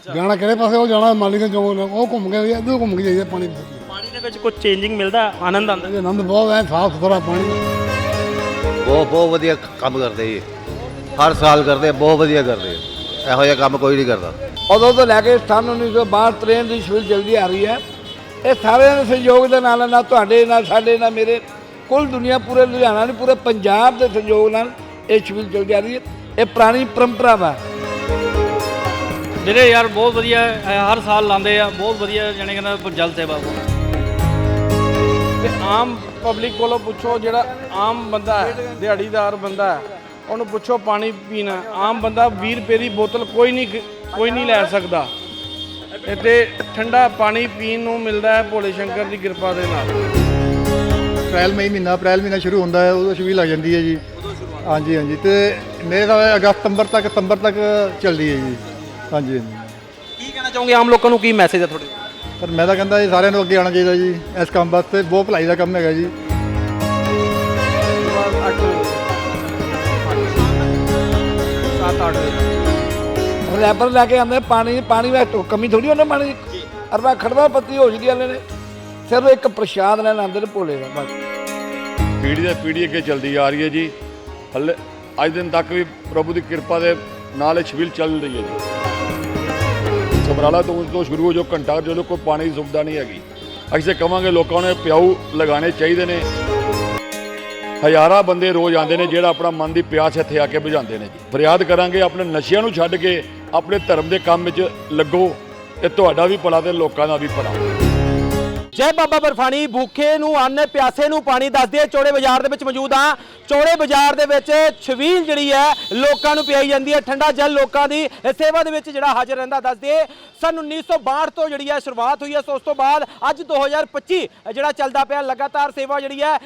ਜਾਣਾ ਕਿਹੜੇ ਪਾਸੇ ਉਹ ਜਾਣਾ ਮਾਲੀਗੰਜ ਚੌਂਕ ਨੂੰ, ਉਹ ਘੁੰਮ ਕੇ ਇੱਧਰ ਘੁੰਮ ਕੇ ਜਾਈਦਾ ਪਾਣੀ ਪਾਣੀ ਦੇ ਵਿੱਚ ਕੁਝ ਚੇਂਜਿੰਗ ਮਿਲਦਾ ਆਨੰਦ ਆਉਂਦਾ? ਇਹ ਆਨੰਦ ਬਹੁਤ ਹੈ ਸਾਫ਼ ਸੁਥਰਾ ਪਾਣੀ। ਬਹੁਤ ਬਹੁਤ ਵਧੀਆ ਕੰਮ ਕਰਦੇ ਜੀ। ਹਰ ਸਾਲ ਕਰਦੇ ਬਹੁਤ ਵਧੀਆ ਕਰਦੇ। ਇਹੋ ਜਿਹਾ ਕੰਮ ਕੋਈ ਨਹੀਂ ਕਰਦਾ। ਉਦੋਂ ਤੋਂ ਲੈ ਕੇ ਸਨ 1962 ਟ੍ਰੇਨ ਦੀ ਸ਼ਵਿਲ ਜਲਦੀ ਆ ਰਹੀ ਹੈ। ਇਹ ਸਾਰਿਆਂ ਦੇ ਸਹਿਯੋਗ ਦੇ ਨਾਲ ਨਾਲ ਤੁਹਾਡੇ ਨਾਲ ਸਾਡੇ ਨਾਲ ਮੇਰੇ। ਕੁੱਲ ਦੁਨੀਆ ਪੂਰੇ ਲੁਧਿਆਣਾ ਨਹੀਂ ਪੂਰੇ ਪੰਜਾਬ ਦੇ ਸਹਿਯੋਗ ਨਾਲ ਇਹ ਸ਼ਵਿਲ ਜਲਦੀ ਆ ਰਹੀ ਹੈ। ਇਹ ਪੁਰਾਣੀ ਪਰੰਪਰਾ ਵਾ। ਵੀਰੇ ਯਾਰ ਬਹੁਤ ਵਧੀਆ ਹੈ, ਹਰ ਸਾਲ ਲਾਉਂਦੇ ਆ ਬਹੁਤ ਵਧੀਆ ਜਾਣੀ ਕਿ ਜਲ ਸੇਵਾ ਤੇ ਆਮ ਪਬਲਿਕ ਕੋਲੋਂ ਪੁੱਛੋ ਜਿਹੜਾ ਆਮ ਬੰਦਾ ਹੈ ਦਿਹਾੜੀਦਾਰ ਬੰਦਾ ਹੈ ਉਹਨੂੰ ਪੁੱਛੋ ਪਾਣੀ ਪੀਣਾ। ਆਮ ਬੰਦਾ 20 ਰੁਪਏ ਦੀ ਬੋਤਲ ਕੋਈ ਨਹੀਂ ਖ- ਕੋਈ ਨਹੀਂ ਲੈ ਸਕਦਾ। ਇੱਥੇ ਠੰਡਾ ਪਾਣੀ ਪੀਣ ਨੂੰ ਮਿਲਦਾ ਹੈ ਭੋਲੇ ਸ਼ੰਕਰ ਦੀ ਕਿਰਪਾ ਦੇ ਨਾਲ। ਅਪ੍ਰੈਲ ਮਈ ਮਹੀਨਾ ਅਪ੍ਰੈਲ ਮਹੀਨਾ ਸ਼ੁਰੂ ਹੁੰਦਾ ਹੈ ਉਦੋਂ ਛਬੀਲ ਲੱਗ ਜਾਂਦੀ ਹੈ ਜੀ। ਹਾਂਜੀ ਹਾਂਜੀ। ਤੇ ਮੇਰੇ ਨਾਲ ਅਗਸਤ ਸਤੰਬਰ ਤੱਕ ਸਤੰਬਰ ਤੱਕ ਚੱਲਦੀ ਹੈ ਜੀ। ਹਾਂਜੀ ਹਾਂਜੀ। ਕੀ ਕਹਿਣਾ ਚਾਹੋਗੇ? ਆਮ ਲੋਕਾਂ ਨੂੰ ਕੀ ਮੈਸੇਜ ਹੈ ਤੁਹਾਡੇ? ਪਰ ਮੈਂ ਤਾਂ ਕਹਿੰਦਾ ਜੀ ਸਾਰਿਆਂ ਨੂੰ ਅੱਗੇ ਆਉਣਾ ਚਾਹੀਦਾ ਜੀ ਇਸ ਕੰਮ ਵਾਸਤੇ। ਬਹੁਤ ਭਲਾਈ ਦਾ ਕੰਮ ਹੈਗਾ ਜੀ। ਰੈਪਰ ਲੈ ਕੇ ਆਉਂਦੇ ਪਾਣੀ ਪਾਣੀ ਵਿੱਚ ਕਮੀ ਥੋੜੀ ਉਹਨੇ ਪਾਣੀ ਦੀ ਅਰਬਾ ਖੜਵਾ ਪੱਤੀ ਹੋ ਜਾਂਦੀ ਵਾਲੇ ਨੇ। ਸਿਰਫ ਇੱਕ ਪ੍ਰਸ਼ਾਦ ਲੈਣ ਆਉਂਦੇ ਨੇ ਭੋਲੇ ਦਾ ਬਸ ਪੀੜ੍ਹੀ ਦੇ ਪੀੜ੍ਹੀ ਅੱਗੇ ਚੱਲਦੀ ਆ ਰਹੀ ਹੈ ਜੀ। ਹਲੇ ਅੱਜ ਦਿਨ ਤੱਕ ਵੀ ਪ੍ਰਭੂ ਦੀ ਕਿਰਪਾ ਦੇ ਨਾਲ ਇਹ ਛਬੀਲ ਚੱਲ ਰਹੀ ਹੈ ਜੀ। ਸਮਰਾਲਾ ਤੋਂ ਤੋਂ ਸ਼ੁਰੂ ਹੋ ਜੋ ਘੰਟਾ ਜੋ ਕੋਈ ਪਾਣੀ ਦੀ ਸੁਵਿਧਾ ਨਹੀਂ ਹੈਗੀ। ਅਸੀਂ ਤਾਂ ਕਵਾਂਗੇ ਲੋਕਾਂ ਨੂੰ ਇਹ ਪਿਆਊ ਲਗਾਉਣੇ ਚਾਹੀਦੇ ਨੇ। ਹਜ਼ਾਰਾਂ ਬੰਦੇ ਰੋਜ਼ ਆਉਂਦੇ ਨੇ ਜਿਹੜਾ ਆਪਣਾ ਮਨ ਦੀ ਪਿਆਸ ਇੱਥੇ ਆ ਕੇ ਬੁਝਾਉਂਦੇ ਨੇ ਜੀ। ਫਰਿਆਦ ਕਰਾਂਗੇ ਆਪਣੇ ਨਸ਼ਿਆਂ ਨੂੰ ਛੱਡ ਕੇ, ਆਪਣੇ ਧਰਮ ਦੇ ਕੰਮ ਵਿੱਚ ਲੱਗੋ। ਇਹ ਤੁਹਾਡਾ ਵੀ ਭਲਾ ਤੇ ਲੋਕਾਂ ਦਾ ਵੀ ਭਲਾ। ਜੈ ਬਾਬਾ ਬਰਫਾਣੀ ਭੁੱਖੇ ਨੂੰ ਅੰਨ, ਪਿਆਸੇ ਨੂੰ ਪਾਣੀ ਦੱਸਦੇ ਆ, ਚੌੜੇ ਬਾਜ਼ਾਰ ਦੇ ਵਿੱਚ ਮੌਜੂਦ ਆ। ਚੌੜੇ ਬਾਜ਼ਾਰ ਦੇ ਵਿੱਚ ਛਵੀਲ ਜਿਹੜੀ ਹੈ, ਲੋਕਾਂ ਨੂੰ ਪਿਆਈ ਜਾਂਦੀ ਹੈ, ਠੰਡਾ ਜਲ ਲੋਕਾਂ ਦੀ ਸੇਵਾ ਦੇ ਵਿੱਚ ਜਿਹੜਾ ਹਾਜ਼ਰ ਰਹਿੰਦਾ, ਦੱਸਦੇ ਸਨ 1962 ਤੋਂ ਜਿਹੜੀ ਹੈ, ਸ਼ੁਰੂਆਤ ਹੋਈ ਹੈ, ਸੋ ਉਸ ਤੋਂ ਬਾਅਦ ਅੱਜ 2025 ਜਿਹੜਾ ਚੱਲਦਾ ਪਿਆ, ਲਗਾਤਾਰ ਸੇਵਾ ਜਿਹੜੀ ਹੈ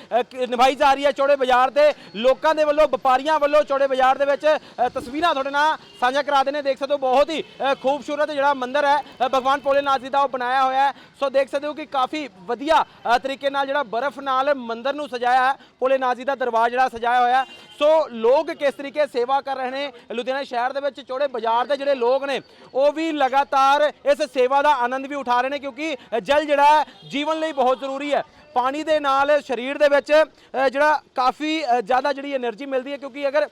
ਨਿਭਾਈ ਜਾ ਰਹੀ ਹੈ ਚੌੜੇ ਬਾਜ਼ਾਰ ਦੇ ਲੋਕਾਂ ਦੇ ਵੱਲੋਂ, ਵਪਾਰੀਆਂ ਵੱਲੋਂ ਚੌੜੇ ਬਾਜ਼ਾਰ ਦੇ ਵਿੱਚ ਤਸਵੀਰਾਂ ਤੁਹਾਡੇ ਨਾਲ ਸਾਂਝਾ ਕਰਾ ਦਿੰਦੇ ਦੇਖ ਸਕਦੇ ਹੋ, ਬਹੁਤ ਹੀ ਖੂਬਸੂਰਤ ਜਿਹੜਾ ਮੰਦਿਰ ਹੈ ਭਗਵਾਨ ਭੋਲੇਨਾਥ ਜੀ ਦਾ ਉਹ ਬਣਾਇਆ ਹੋਇਆ ਹੈ। ਸੋ ਦੇਖ ਸਕਦੇ ਹੋ ਕਿ ਕਾਫੀ ਕਾਫੀ ਵਧੀਆ ਤਰੀਕੇ ਨਾਲ ਜਿਹੜਾ ਬਰਫ਼ ਨਾਲ ਮੰਦਰ ਨੂੰ ਸਜਾਇਆ ਹੈ, ਭੋਲੇ ਨਾਥ ਦਾ ਦਰਬਾਰ ਜਿਹੜਾ ਸਜਾਇਆ ਹੋਇਆ ਸੋ ਲੋਕ ਕਿਸ ਤਰੀਕੇ ਸੇਵਾ ਕਰ ਰਹੇ ਨੇ? ਲੁਧਿਆਣਾ ਸ਼ਹਿਰ ਦੇ ਵਿੱਚ ਚੋੜੇ ਬਾਜ਼ਾਰ ਦੇ ਜਿਹੜੇ ਲੋਕ ਨੇ, ਉਹ ਵੀ ਲਗਾਤਾਰ ਇਸ ਸੇਵਾ ਦਾ ਆਨੰਦ ਵੀ ਉਠਾ ਰਹੇ ਨੇ ਕਿਉਂਕਿ ਜਲ ਜਿਹੜਾ ਜੀਵਨ ਲਈ ਬਹੁਤ ਜ਼ਰੂਰੀ ਹੈ। ਪਾਣੀ ਦੇ ਨਾਲ ਸਰੀਰ ਦੇ ਵਿੱਚ ਜਿਹੜਾ ਕਾਫੀ ਜ਼ਿਆਦਾ ਜਿਹੜੀ એનર્ਜੀ ਮਿਲਦੀ ਹੈ ਕਿਉਂਕਿ ਅਗਰ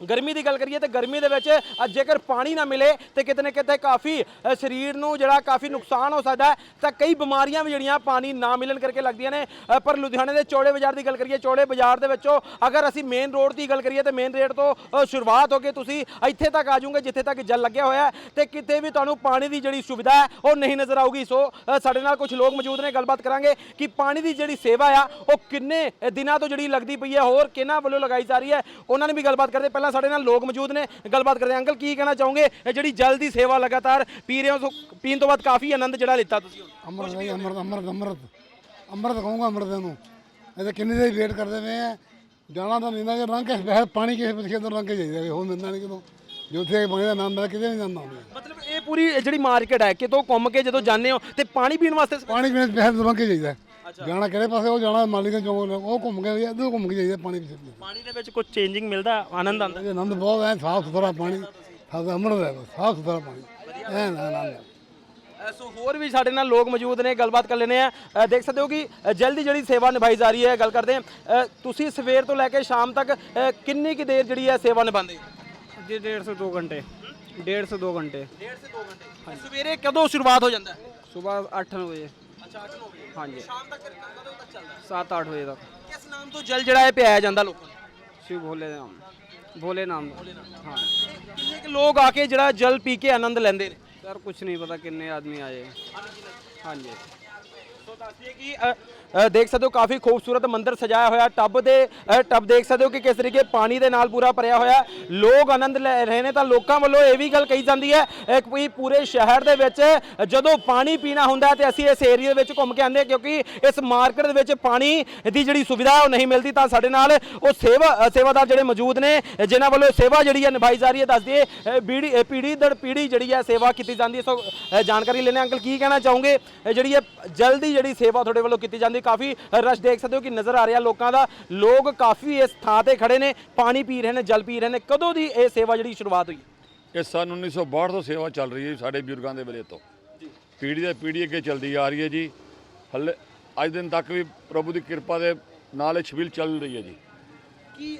ਗਰਮੀ ਦੀ ਗੱਲ ਕਰੀਏ ਤੇ ਗਰਮੀ ਦੇ ਵਿੱਚ ਜੇਕਰ ਪਾਣੀ ਨਾ ਮਿਲੇ ਤੇ ਕਿਤੇ ਨਾ ਕਿਤੇ ਕਾਫੀ ਸਰੀਰ ਨੂੰ ਜਿਹੜਾ ਕਾਫੀ ਨੁਕਸਾਨ ਹੋ ਸਕਦਾ ਤਾਂ ਕਈ ਬਿਮਾਰੀਆਂ ਵੀ ਜਿਹੜੀਆਂ ਪਾਣੀ ਨਾ ਮਿਲਣ ਕਰਕੇ ਲੱਗਦੀਆਂ ਨੇ। ਪਰ ਲੁਧਿਆਣੇ ਦੇ ਚੌੜੇ ਬਾਜ਼ਾਰ ਦੀ ਗੱਲ ਕਰੀਏ, ਚੌੜੇ ਬਾਜ਼ਾਰ ਦੇ ਵਿੱਚੋਂ ਅਗਰ ਅਸੀਂ ਮੇਨ ਰੋਡ ਦੀ ਗੱਲ ਕਰੀਏ ਤੇ ਮੇਨ ਰੇਡ ਤੋਂ ਸ਼ੁਰੂਆਤ ਹੋ ਕੇ ਤੁਸੀਂ ਇੱਥੇ ਤੱਕ ਆ ਜਾਓਗੇ, ਜਿੱਥੇ ਤੱਕ ਜਲ ਲੱਗਿਆ ਹੋਇਆ ਹੈ ਤੇ ਕਿਤੇ ਵੀ ਤੁਹਾਨੂੰ ਪਾਣੀ ਦੀ ਜਿਹੜੀ ਸੁਵਿਧਾ ਹੈ, ਉਹ ਨਹੀਂ ਨਜ਼ਰ ਆਊਗੀ। ਸੋ ਸਾਡੇ ਨਾਲ ਕੁਝ ਲੋਕ ਮੌਜੂਦ ਨੇ, ਗੱਲਬਾਤ ਕਰਾਂਗੇ ਕਿ ਪਾਣੀ ਦੀ ਜਿਹੜੀ ਸੇਵਾ ਆ, ਉਹ ਕਿੰਨੇ ਦਿਨਾਂ ਤੋਂ ਜਿਹੜੀ ਲੱਗਦੀ ਪਈ ਹੈ, ਹੋਰ ਕਿਹਨਾਂ ਵੱਲੋਂ ਲਗਾਈ ਜਾ ਰਹੀ ਹੈ, ਉਹਨਾਂ ਨੇ ਵੀ ਗੱਲਬਾਤ ਕਰਦੇ ਪਹਿਲਾਂ ਸਾਡੇ ਨਾਲ ਲੋਕ ਮੌਜੂਦ ਨੇ। ਗੱਲਬਾਤ ਕਰਦੇ ਹਾਂ। ਅੰਕਲ ਕੀ ਕਹਿਣਾ ਚਾਹੋਗੇ? ਇਹ ਜਿਹੜੀ ਜਲ ਦੀ ਸੇਵਾ ਲਗਾਤਾਰ ਪੀ ਰਹੇ ਹੋ ਸੋ ਪੀਣ ਤੋਂ ਬਾਅਦ ਕਾਫੀ ਆਨੰਦ ਜਿਹੜਾ ਲਿੱਤਾ ਤੁਸੀਂ ਹੁਣ। ਅੰਮ੍ਰਿਤ ਭਾਈ ਅੰਮ੍ਰਿਤ ਅੰਮ੍ਰਿਤ ਅੰਮ੍ਰਿਤ। ਅੰਮ੍ਰਿਤ ਕਹੂੰਗਾ ਅੰਮ੍ਰਿਤ ਨੂੰ। ਇਹ ਤਾਂ ਕਿੰਨੀ ਦੇਰ ਵੇਟ ਕਰਦੇ ਪਏ ਆ। ਜਾਣਾ ਤਾਂ ਨੀਂਦਾ ਜੇ ਰੰਗ ਕੇ ਵੈਸੇ ਪਾਣੀ ਕਿਸੇ ਪਿੱਛੇ ਰੰਗ ਕੇ ਜਾਈਦਾ ਵੀ ਹੋਰ ਨਹੀਂ ਕਿਤੋਂ। ਜੋ ਉੱਥੇ ਪਾਣੀ ਦਾ ਨਾਮ ਮਿਲਦਾ ਕਿਤੇ ਨਹੀਂ ਜਾਂਦਾ ਹੁੰਦਾ ਮਤਲਬ ਇਹ ਪੂਰੀ ਜਿਹੜੀ ਮਾਰਕੀਟ ਹੈ ਕਿਤੋਂ ਘੁੰਮ ਕੇ ਜਦੋਂ ਜਾਂਦੇ ਹੋ ਤੇ ਪਾਣੀ ਪੀਣ ਵਾਸਤੇ ਪਾਣੀ ਪੀਣ ਵੈਸੇ ਅੰਦਰ ਰੰਗ ਕੇ ਜਾਈਦਾ ਜਾਣਾ ਕਿਹੜੇ ਪਾਸੇ ਉਹ ਜਾਣਾ ਮਾਲੀਗੰਜ ਚੌਂਕ ਨੂੰ, ਉਹ ਘੁੰਮ ਕੇ ਇੱਧਰ ਘੁੰਮ ਕੇ ਜਾਈਦਾ ਪਾਣੀ ਪਿੱਛੇ ਪਾਣੀ ਦੇ ਵਿੱਚ ਕੁਝ ਚੇਂਜਿੰਗ ਮਿਲਦਾ ਆਨੰਦ ਆਉਂਦਾ? ਇਹ ਆਨੰਦ ਬਹੁਤ ਹੈ ਸਾਫ਼ ਸੁਥਰਾ ਪਾਣੀ ਸਾਡਾ ਅੰਮ੍ਰਿਤ ਹੈ ਸਾਫ਼ ਸੁਥਰਾ ਪਾਣੀ। ਐਨ ਆਨੰਦ ਹੈ ਅ, ਸੋ ਹੋਰ ਵੀ ਸਾਡੇ ਨਾਲ ਲੋਕ ਮੌਜੂਦ ਨੇ ਗੱਲਬਾਤ ਕਰ ਲੈਨੇ ਆ। ਅ, ਦੇਖ ਸਕਦੇ ਹੋ ਕਿ ਅ, ਜਲਦੀ ਜਿਹੜੀ ਸੇਵਾ ਨਿਭਾਈ ਜਾ ਰਹੀ ਹੈ ਗੱਲ ਕਰਦੇ ਆ ਅ, ਤੁਸੀਂ ਸਵੇਰ ਤੋਂ ਲੈ ਕੇ ਸ਼ਾਮ ਤੱਕ ਅ, ਕਿੰਨੀ ਕੁ ਦੇਰ ਜਿਹੜੀ ਹੈ ਸੇਵਾ ਨਿਭਾਉਂਦੇ ਹੋ? ਜੀ 150 2 ਘੰਟੇ। 150 2 ਘੰਟੇ। ਡੇਢ ਸੇ 2 ਘੰਟੇ। ਸਵੇਰੇ ਕਦੋਂ ਸ਼ੁਰੂਆਤ ਹੋ ਜਾਂਦਾ? ਹੈ ਸਵੇਰ 8 ਵਜੇ। ਅੱਛਾ 8 ਵਜੇ ਹਾਂਜੀ। ਸ਼ਾਮ ਤੱਕ ਕਦੋਂ ਤੱਕ ਚੱਲਦਾ? 7 8 ਵਜੇ ਤੱਕ। ਕਿਸ ਨਾਮ ਤੋਂ ਜਲ ਜਿਹੜਾ ਹੈ ਪਿਆਇਆ ਜਾਂਦਾ ਲੋਕਾਂ ਨੂੰ? ਸ਼ਿਵ ਭੋਲੇ ਨਾਮ ਭੋਲੇ ਨਾਮ ਹਾਂ। ਕਿੰਨੇ ਕੁ ਲੋਕ ਆ ਕੇ ਜਿਹੜਾ ਜਲ ਪੀ ਕੇ ਆਨੰਦ ਲੈਂਦੇ ਨੇ? ਸਰ ਕੁਝ ਨਹੀਂ ਪਤਾ ਕਿੰਨੇ ਆਦਮੀ ਆਏ। ਹਾਂਜੀ। ਸੋ ਦੱਸਦੀਏ ਕਿ ਅ, ਦੇਖ ਸਕਦੇ ਹੋ ਕਾਫੀ ਖੂਬਸੂਰਤ ਮੰਦਿਰ ਸਜਾਇਆ ਹੋਇਆ ਟੱਬ ਦੇ ਅ, ਟੱਬ ਦੇਖ ਸਕਦੇ ਹੋ ਕਿ ਕਿਸ ਤਰੀਕੇ ਪਾਣੀ ਦੇ ਨਾਲ ਪੂਰਾ ਭਰਿਆ ਹੋਇਆ ਲੋਕ ਆਨੰਦ ਲੈ ਰਹੇ ਨੇ ਤਾਂ ਲੋਕਾਂ ਵੱਲੋਂ ਇਹ ਵੀ ਗੱਲ ਕਹੀ ਜਾਂਦੀ ਹੈ ਅ, ਕਿ ਵੀ ਪੂਰੇ ਸ਼ਹਿਰ ਦੇ ਵਿੱਚ ਜਦੋਂ ਪਾਣੀ ਪੀਣਾ ਹੁੰਦਾ ਹੈ ਤੇ ਅਸੀਂ ਇਸ ਏਰੀਆ ਵਿੱਚ ਘੁੰਮ ਕੇ ਆਉਂਦੇ ਹਾਂ ਕਿਉਂਕਿ ਇਸ ਮਾਰਕੀਟ ਦੇ ਵਿੱਚ ਪਾਣੀ ਦੀ ਜਿਹੜੀ ਸੁਵਿਧਾ ਹੈ ਉਹ ਨਹੀਂ ਮਿਲਦੀ ਤਾਂ ਸਾਡੇ ਨਾਲ ਉਹ ਸੇਵਾ ਅ, ਸੇਵਾਦਾਰ ਜਿਹੜੇ ਮੌਜੂਦ ਨੇ ਜਿਨ੍ਹਾਂ ਵੱਲੋਂ ਸੇਵਾ ਜਿਹੜੀ ਹੈ ਨਿਭਾਈ ਜਾ ਰਹੀ ਹੈ। ਦੱਸ ਦਈਏ ਅ, ਬੀੜੀ ਅ, ਪੀੜੀ ਦਰ ਪੀੜੀ ਜਿਹੜੀ ਹੈ ਸੇਵਾ ਕੀਤੀ ਜਾਂਦੀ ਹੈ। ਸੋ ਅ, ਜਾਣਕਾਰੀ ਲੈਣੇ ਅੰਕਲ ਕੀ ਕਹਿਣਾ ਚਾਹੋਗੇ? ਅ, ਜਿਹੜੀ ਹੈ ਜਲਦੀ ਜਿਹੜੀ ਸੇਵਾ ਤੁਹਾਡੇ ਵੱਲੋਂ ਕੀਤੀ ਜਾਂਦੀ ਕਾਫੀ ਰਸ਼ ਦੇਖ ਸਕਦੇ ਹੋ ਕਿ ਨਜ਼ਰ ਆ ਰਿਹਾ ਲੋਕਾਂ ਦਾ। ਲੋਕ ਕਾਫੀ ਇਸ ਥਾਂ ਤੇ ਖੜੇ ਨੇ ਪਾਣੀ ਪੀ ਰਹੇ ਨੇ ਜਲ ਪੀ ਰਹੇ ਨੇ। ਕਦੋਂ ਦੀ ਇਹ ਸੇਵਾ ਜਿਹੜੀ ਸ਼ੁਰੂਆਤ ਹੋਈ? ਇਹ ਸਨ 1962 ਤੋਂ ਸੇਵਾ ਚੱਲ ਰਹੀ ਹੈ ਜੀ ਸਾਡੇ ਬਜ਼ੁਰਗਾਂ ਦੇ ਵੇਲੇ ਤੋਂ। ਪੀੜ੍ਹੀ ਦੇ ਪੀੜ੍ਹੀ ਅੱਗੇ ਚੱਲਦੀ ਆ ਰਹੀ ਹੈ ਜੀ। ਹਲੇ ਅੱਜ ਦਿਨ ਤੱਕ ਵੀ ਪ੍ਰਭੂ ਦੀ ਕਿਰਪਾ ਦੇ ਨਾਲ ਇਹ ਛਬੀਲ ਚੱਲ ਰਹੀ ਹੈ ਜੀ। ਕੀ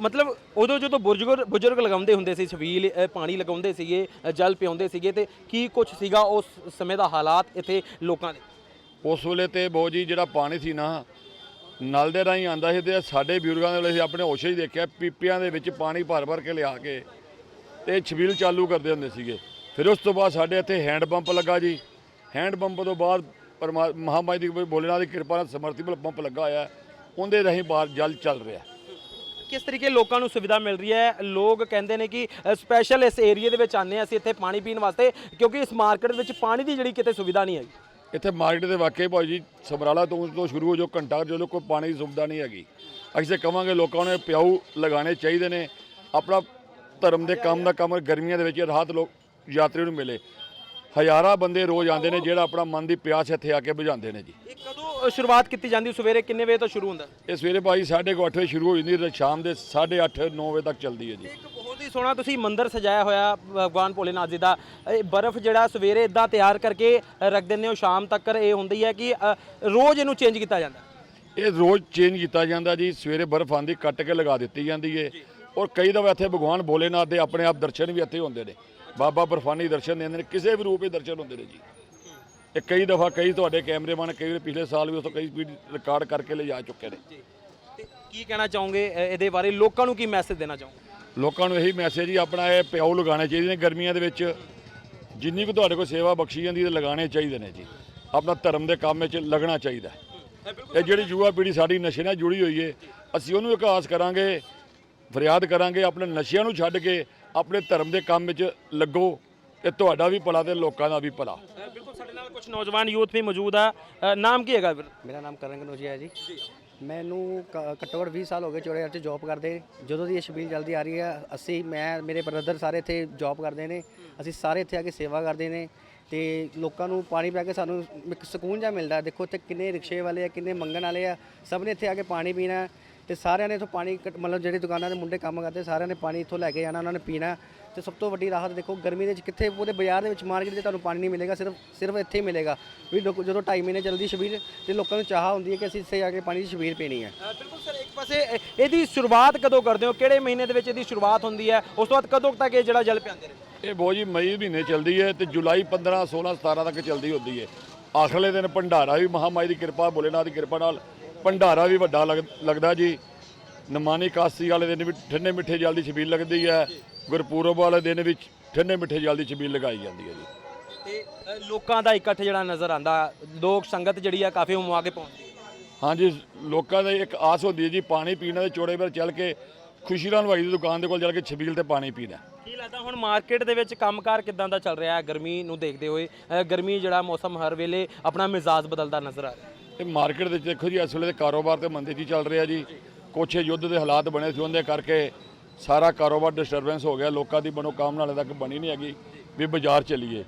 ਮਤਲਬ ਉਦੋਂ ਜਦੋਂ ਬਜ਼ੁਰਗ ਬਜ਼ੁਰਗ ਲਗਾਉਂਦੇ ਹੁੰਦੇ ਸੀ ਛਬੀਲ ਪਾਣੀ ਲਗਾਉਂਦੇ ਸੀਗੇ ਜਲ ਪਿਆਉਂਦੇ ਸੀਗੇ ਤੇ ਕੀ ਕੁਝ ਸੀਗਾ ਉਸ ਸਮੇਂ ਦਾ ਹਾਲਾਤ ਇੱਥੇ ਲੋਕਾਂ ਦੇ? ਉਸ ਵੇਲੇ ਤੇ ਬਹੁਤ ਜੀ ਜਿਹੜਾ ਪਾਣੀ ਸੀ ਨਾ, ਨਲ ਦੇ ਰਾਹੀਂ ਆਂਦਾ ਸੀ ਤੇ ਸਾਡੇ ਬਜ਼ੁਰਗਾਂ ਦੇ ਵੇਲੇ ਅਸੀਂ ਆਪਣੇ ਹੋਸ਼ੇ ਹੀ ਦੇਖਿਆ, ਪੀਪਿਆਂ ਦੇ ਵਿੱਚ ਪਾਣੀ ਭਰ ਭਰ ਕੇ ਲਿਆ ਕੇ ਤੇ ਛਬੀਲ ਚਾਲੂ ਕਰਦੇ ਹੁੰਦੇ ਸੀਗੇ। ਫਿਰ ਉਸ ਤੋਂ ਬਾਅਦ ਸਾਡੇ ਇੱਥੇ ਹੈਂਡ ਪੰਪ ਲੱਗਾ ਜੀ। ਹੈਂਡ ਪੰਪ ਤੋਂ ਬਾਅਦ ਪਰਮਾ ਮਹਾਮਾਈ ਦੀ ਭੋਲੇਨਾਥ ਦੀ ਕਿਰਪਾ ਨਾਲ ਸਮਰਥੀਬਲ ਪੰਪ ਲੱਗਾ ਹੋਇਆ। ਉਹਦੇ ਰਾਹੀਂ ਬਾਹਰ ਜਲ ਚੱਲ ਰਿਹਾ। ਕਿਸ ਤਰੀਕੇ ਲੋਕਾਂ ਨੂੰ ਸੁਵਿਧਾ ਮਿਲ ਰਹੀ ਹੈ? ਲੋਕ ਕਹਿੰਦੇ ਨੇ ਕਿ ਸਪੈਸ਼ਲ ਇਸ ਏਰੀਆ ਦੇ ਵਿੱਚ ਆਨੇ ਅਸੀਂ ਇੱਥੇ ਪਾਣੀ ਪੀਣ ਵਾਸਤੇ, ਕਿਉਂਕਿ ਇਸ ਮਾਰਕੀਟ ਵਿੱਚ ਪਾਣੀ ਦੀ ਜਿਹੜੀ ਕਿਤੇ ਸੁਵਿਧਾ ਨਹੀਂ ਹੈਗੀ। ਇੱਥੇ ਮਾਰਕੀਟ ਦੇ ਵਾਕਈ ਭਾਈ ਜੀ ਸਮਰਾਲਾ ਤੋਂ ਤੋਂ ਸ਼ੁਰੂ ਹੋ ਜੋ ਘੰਟਾ ਜਦੋਂ ਕੋਈ ਪਾਣੀ ਦੀ ਸੁਵਿਧਾ ਨਹੀਂ ਹੈਗੀ। ਅਸੀਂ ਤਾਂ ਕਵਾਂਗੇ ਲੋਕਾਂ ਨੂੰ ਇਹ ਪਿਆਊ ਲਗਾਉਣੇ ਚਾਹੀਦੇ ਨੇ। ਆਪਣਾ ਧਰਮ ਦੇ ਕੰਮ ਦਾ ਕੰਮ ਗਰਮੀਆਂ ਦੇ ਵਿੱਚ ਰਾਹਤ ਲੋਕ ਯਾਤਰੀ ਨੂੰ ਮਿਲੇ। ਹਜ਼ਾਰਾਂ ਬੰਦੇ ਰੋਜ਼ ਆਉਂਦੇ ਨੇ ਜਿਹੜਾ ਆਪਣਾ ਮਨ ਦੀ ਪਿਆਸ ਇੱਥੇ ਆ ਕੇ ਬੁਝਾਉਂਦੇ ਨੇ ਜੀ। ਇਹ ਕਦੋਂ ਸ਼ੁਰੂਆਤ ਕੀਤੀ ਜਾਂਦੀ? ਸਵੇਰੇ ਕਿੰਨੇ ਵਜੇ ਤੋਂ ਸ਼ੁਰੂ ਹੁੰਦਾ? ਇਹ ਸਵੇਰੇ ਭਾਈ 8:30 ਵਜੇ ਸ਼ੁਰੂ ਹੋ ਜਾਂਦੀ ਤੇ ਸ਼ਾਮ ਦੇ 8:30 9 ਵਜੇ ਤੱਕ ਚੱਲਦੀ ਹੈ ਜੀ। ਹੀ ਸੋਹਣਾ ਤੁਸੀਂ ਮੰਦਿਰ ਸਜਾਇਆ ਹੋਇਆ ਭਗਵਾਨ ਭੋਲੇਨਾਥ ਜੀ ਦਾ। ਇਹ ਬਰਫ਼ ਜਿਹੜਾ ਸਵੇਰੇ ਇਦਾਂ ਤਿਆਰ ਕਰਕੇ ਰੱਖ ਦਿੰਦੇ ਹੋ ਸ਼ਾਮ ਤੱਕ ਇਹ ਹੁੰਦੀ ਹੈ ਕਿ ਰੋਜ਼ ਇਹਨੂੰ ਚੇਂਜ ਕੀਤਾ ਜਾਂਦਾ। ਇਹ ਰੋਜ਼ ਚੇਂਜ ਕੀਤਾ ਜਾਂਦਾ ਜੀ ਸਵੇਰੇ ਬਰਫ਼ ਆਂਦੀ ਕੱਟ ਕੇ ਲਗਾ ਦਿੱਤੀ ਜਾਂਦੀ ਏ। ਔਰ ਕਈ ਦਫਾ ਇੱਥੇ ਭਗਵਾਨ ਭੋਲੇਨਾਥ ਦੇ ਆਪਣੇ ਆਪ ਦਰਸ਼ਨ ਵੀ ਇੱਥੇ ਹੁੰਦੇ ਨੇ। ਬਾਬਾ ਬਰਫਾਨੀ ਦਰਸ਼ਨ ਦਿੰਦੇ ਨੇ ਕਿਸੇ ਵੀ ਰੂਪ ਵਿੱਚ ਦਰਸ਼ਨ ਹੁੰਦੇ ਨੇ ਜੀ। ਇਹ ਕਈ ਦਫਾ ਕਈ ਤੁਹਾਡੇ ਕੈਮਰੇਮੈਨ ਕਈ ਪਿਛਲੇ ਸਾਲ ਵੀ ਉਸ ਤੋਂ ਕਈ ਵੀ ਰਿਕਾਰਡ ਕਰਕੇ ਲੈ ਜਾ ਚੁੱਕੇ ਨੇ। ਕੀ ਕਹਿਣਾ ਚਾਹੋਗੇ ਇਹਦੇ ਬਾਰੇ ਲੋਕਾਂ ਨੂੰ ਕੀ ਮੈਸੇਜ ਦੇਣਾ ਚਾਹੋਗੇ? ਲੋਕਾਂ ਨੂੰ ਇਹੀ ਮੈਸੇਜ ਹੀ ਆਪਣਾ ਇਹ ਪਿਆਉ ਲਗਾਉਣੇ ਚਾਹੀਦੇ ਨੇ ਗਰਮੀਆਂ ਦੇ ਵਿੱਚ। ਜਿੰਨੀ ਕੁ ਤੁਹਾਡੇ ਕੋਲ ਸੇਵਾ ਬਖਸ਼ੀ ਜਾਂਦੀ ਹੈ ਲਗਾਉਣੇ ਚਾਹੀਦੇ ਨੇ ਜੀ। ਆਪਣਾ ਧਰਮ ਦੇ ਕੰਮ ਵਿੱਚ ਲੱਗਣਾ ਚਾਹੀਦਾ ਹੈ। ਇਹ ਜਿਹੜੀ ਯੁਵਾ ਪੀੜ੍ਹੀ ਸਾਡੀ ਨਸ਼ੇ ਨਾਲ ਜੁੜੀ ਹੋਈ ਹੈ ਅਸੀਂ ਉਹਨੂੰ ਵਿਕਾਸ ਕਰਾਂਗੇ ਫਰਿਆਦ ਕਰਾਂਗੇ ਆਪਣੇ ਨਸ਼ਿਆਂ ਨੂੰ ਛੱਡ ਕੇ ਆਪਣੇ ਧਰਮ ਦੇ ਕੰਮ ਵਿੱਚ ਲੱਗੋ ਤੇ ਤੁਹਾਡਾ ਵੀ ਭਲਾ ਤੇ ਲੋਕਾਂ ਦਾ ਵੀ ਭਲਾ। ਬਿਲਕੁਲ ਸਾਡੇ ਨਾਲ ਕੁਝ ਨੌਜਵਾਨ ਯੂਥ ਵੀ ਮੌਜੂਦ ਆ। ਨਾਮ ਕੀ ਹੈਗਾ ਮੇਰਾ ਨਾਮ ਕਰਨ ਕਨੋਜੀਆ ਹੈ ਜੀ। ਮੈਨੂੰ ਕ- ਘੱਟੋ ਘੱਟ 20 ਸਾਲ ਹੋ ਗਏ ਚੋੜੇ 'ਚ ਜੌਬ ਕਰਦੇ। ਜਦੋਂ ਦੀ ਇਹ ਛਬੀਲ ਜਲਦੀ ਆ ਰਹੀ ਹੈ, ਅਸੀਂ, ਮੈਂ, ਮੇਰੇ ਬ੍ਰਦਰ ਸਾਰੇ ਇੱਥੇ ਜੌਬ ਕਰਦੇ ਨੇ। ਅਸੀਂ ਸਾਰੇ ਇੱਥੇ ਆ ਕੇ ਸੇਵਾ ਕਰਦੇ ਨੇ ਤੇ ਲੋਕਾਂ ਨੂੰ ਪਾਣੀ ਪਿਆ ਕੇ ਸਾਨੂੰ ਇੱਕ ਸਕੂਨ ਜਿਹਾ ਮਿਲਦਾ। ਹੈ। ਦੇਖੋ ਇੱਥੇ ਕਿੰਨੇ ਰਿਕਸ਼ੇ ਵਾਲੇ ਆ, ਕਿੰਨੇ ਮੰਗਣ ਵਾਲੇ ਆ। ਸਭ ਨੇ ਇੱਥੇ ਆ ਕੇ ਪਾਣੀ ਪੀਣਾ। ਹੈ ਤੇ ਸਾਰਿਆਂ ਨੇ ਇੱਥੋਂ ਪਾਣੀ ਕੱਢ- ਮਤਲਬ ਜਿਹੜੇ ਦੁਕਾਨਾਂ ਦੇ ਮੁੰਡੇ ਕੰਮ ਕਰਦੇ, ਸਾਰਿਆਂ ਨੇ ਪਾਣੀ ਇੱਥੋਂ ਲੈ ਕੇ ਜਾਣਾ, ਉਹਨਾਂ ਨੇ ਪੀਣਾ। ਤੇ ਸਭ ਤੋਂ ਵੱਡੀ ਰਾਹਤ ਦੇਖੋ ਗਰਮੀ ਦੇ ਵਿੱਚ ਕਿੱਥੇ ਪੂਰੇ ਬਾਜ਼ਾਰ ਦੇ ਵਿੱਚ ਮਾਰਕੀਟ ਦੇ ਤੁਹਾਨੂੰ ਪਾਣੀ ਨਹੀਂ ਮਿਲੇਗਾ ਸਿਰਫ ਸਿਰਫ ਇੱਥੇ ਹੀ ਮਿਲੇਗਾ। ਵੀ ਲੋਕ- ਜਦੋਂ 2.5 ਮਹੀਨੇ ਚੱਲਦੀ ਛਬੀਲ ਤੇ ਲੋਕਾਂ ਨੂੰ ਚਾਹ ਹੁੰਦੀ ਹੈ ਕਿ ਅਸੀਂ ਇੱਥੇ ਆ ਕੇ ਪਾਣੀ ਦੀ ਛਬੀਲ ਪੀਣੀ ਹੈ। ਅ, ਬਿਲਕੁਲ ਸਰ ਇੱਕ ਪਾਸੇ ਇਹਦੀ ਸ਼ੁਰੂਆਤ ਕਦੋਂ ਕਰਦੇ ਹੋ? ਕਿਹੜੇ ਮਹੀਨੇ ਦੇ ਵਿੱਚ ਇਹਦੀ ਸ਼ੁਰੂਆਤ ਹੁੰਦੀ ਹੈ? ਉਸ ਤੋਂ ਬਾਅਦ ਕਦੋਂ ਤੱਕ ਇਹ ਜਿਹੜਾ ਜਲ ਪਿਆਉਂਦੇ ਨੇ? ਇਹ ਬਹੁਤ ਜੀ ਮਈ ਮਹੀਨੇ ਚੱਲਦੀ ਹੈ ਤੇ ਜੁਲਾਈ 15 16 17 ਤੱਕ ਚੱਲਦੀ ਹੁੰਦੀ ਹੈ। ਆਖਰਲੇ ਦਿਨ ਭੰਡਾਰਾ ਵੀ ਮਹਾਮਾਈ ਦੀ ਕਿਰਪਾ ਭੋਲੇਨਾਥ ਦੀ ਕਿਰਪਾ ਨਾਲ ਭੰਡਾਰਾ ਵੀ ਵੱਡਾ ਲੱਗ- ਲੱਗਦਾ ਜੀ। ਨਮਾਨੀ ਕਾਸੀ ਵਾਲੇ ਦਿਨ ਵੀ ਠੰਡੇ ਮਿੱਠੇ ਜਲ ਦੀ ਛਬੀਲ ਲੱਗਦੀ ਹੈ। ਗੁਰਪੁਰਬ ਵਾਲੇ ਦਿਨ ਵੀ ਠੰਡੇ ਮਿੱਠੇ ਜਲ ਦੀ ਛਬੀਲ ਲਗਾਈ ਜਾਂਦੀ ਹੈ ਜੀ। ਤੇ ਅ, ਲੋਕਾਂ ਦਾ ਇਕੱਠ ਜਿਹੜਾ ਨਜ਼ਰ ਆਂਦਾ ਲੋਕ ਸੰਗਤ ਜਿਹੜੀ ਆ ਕਾਫੀ ਉਮਵਾ ਕੇ ਪਹੁੰਚਦੀ ਹੈ। ਹਾਂਜੀ ਲੋਕਾਂ ਦੀ ਇੱਕ ਆਸ ਹੁੰਦੀ ਹੈ ਜੀ ਪਾਣੀ ਪੀਣਾ ਦੇ ਚੋੜੇ ਪਰ ਚੱਲ ਕੇ ਖੁਸ਼ੀ ਨਾਲ ਹਲਵਾਈ ਦੀ ਦੁਕਾਨ ਦੇ ਕੋਲ ਚੱਲ ਕੇ ਛਬੀਲ ਤੇ ਪਾਣੀ ਪੀਣਾ ਕੀ ਲੱਗਦਾ ਹੁਣ ਮਾਰਕੀਟ ਦੇ ਵਿੱਚ ਕੰਮਕਾਰ ਕਿਦਾਂ ਦਾ ਚੱਲ ਰਿਹਾ ਹੈ? ਗਰਮੀ ਨੂੰ ਦੇਖਦੇ ਹੋਏ ਅ, ਗਰਮੀ ਜਿਹੜਾ ਮੌਸਮ ਹਰ ਵੇਲੇ ਆਪਣਾ ਮਿਜ਼ਾਜ ਬਦਲਦਾ ਨਜ਼ਰ ਆ ਰਿਹਾ ਹੈ। ਇਹ ਮਾਰਕੀਟ ਦੇ ਵਿੱਚ ਦੇਖੋ ਜੀ ਇਸ ਵੇਲੇ ਤੇ ਕਾਰੋਬਾਰ ਤੇ ਮੰਦੀ 'ਚ ਹੀ ਚੱਲ ਰਿਹਾ ਜੀ। ਕੁਛ ਯੁੱਧ ਦੇ ਹਾਲਾਤ ਬਣੇ ਸੀ ਉਹਦੇ ਕਰਕੇ ਸਾਰਾ ਕਾਰੋਬਾਰ ਡਿਸਟਰਬੈਂਸ ਹੋ ਗਿਆ ਲੋਕਾਂ ਦੀ ਮਨੋਕਾਮਨਾ ਹਾਲੇ ਤੱਕ ਬਣੀ ਨਹੀਂ ਹੈਗੀ ਵੀ ਬਾਜ਼ਾਰ ਚੱਲੀਏ।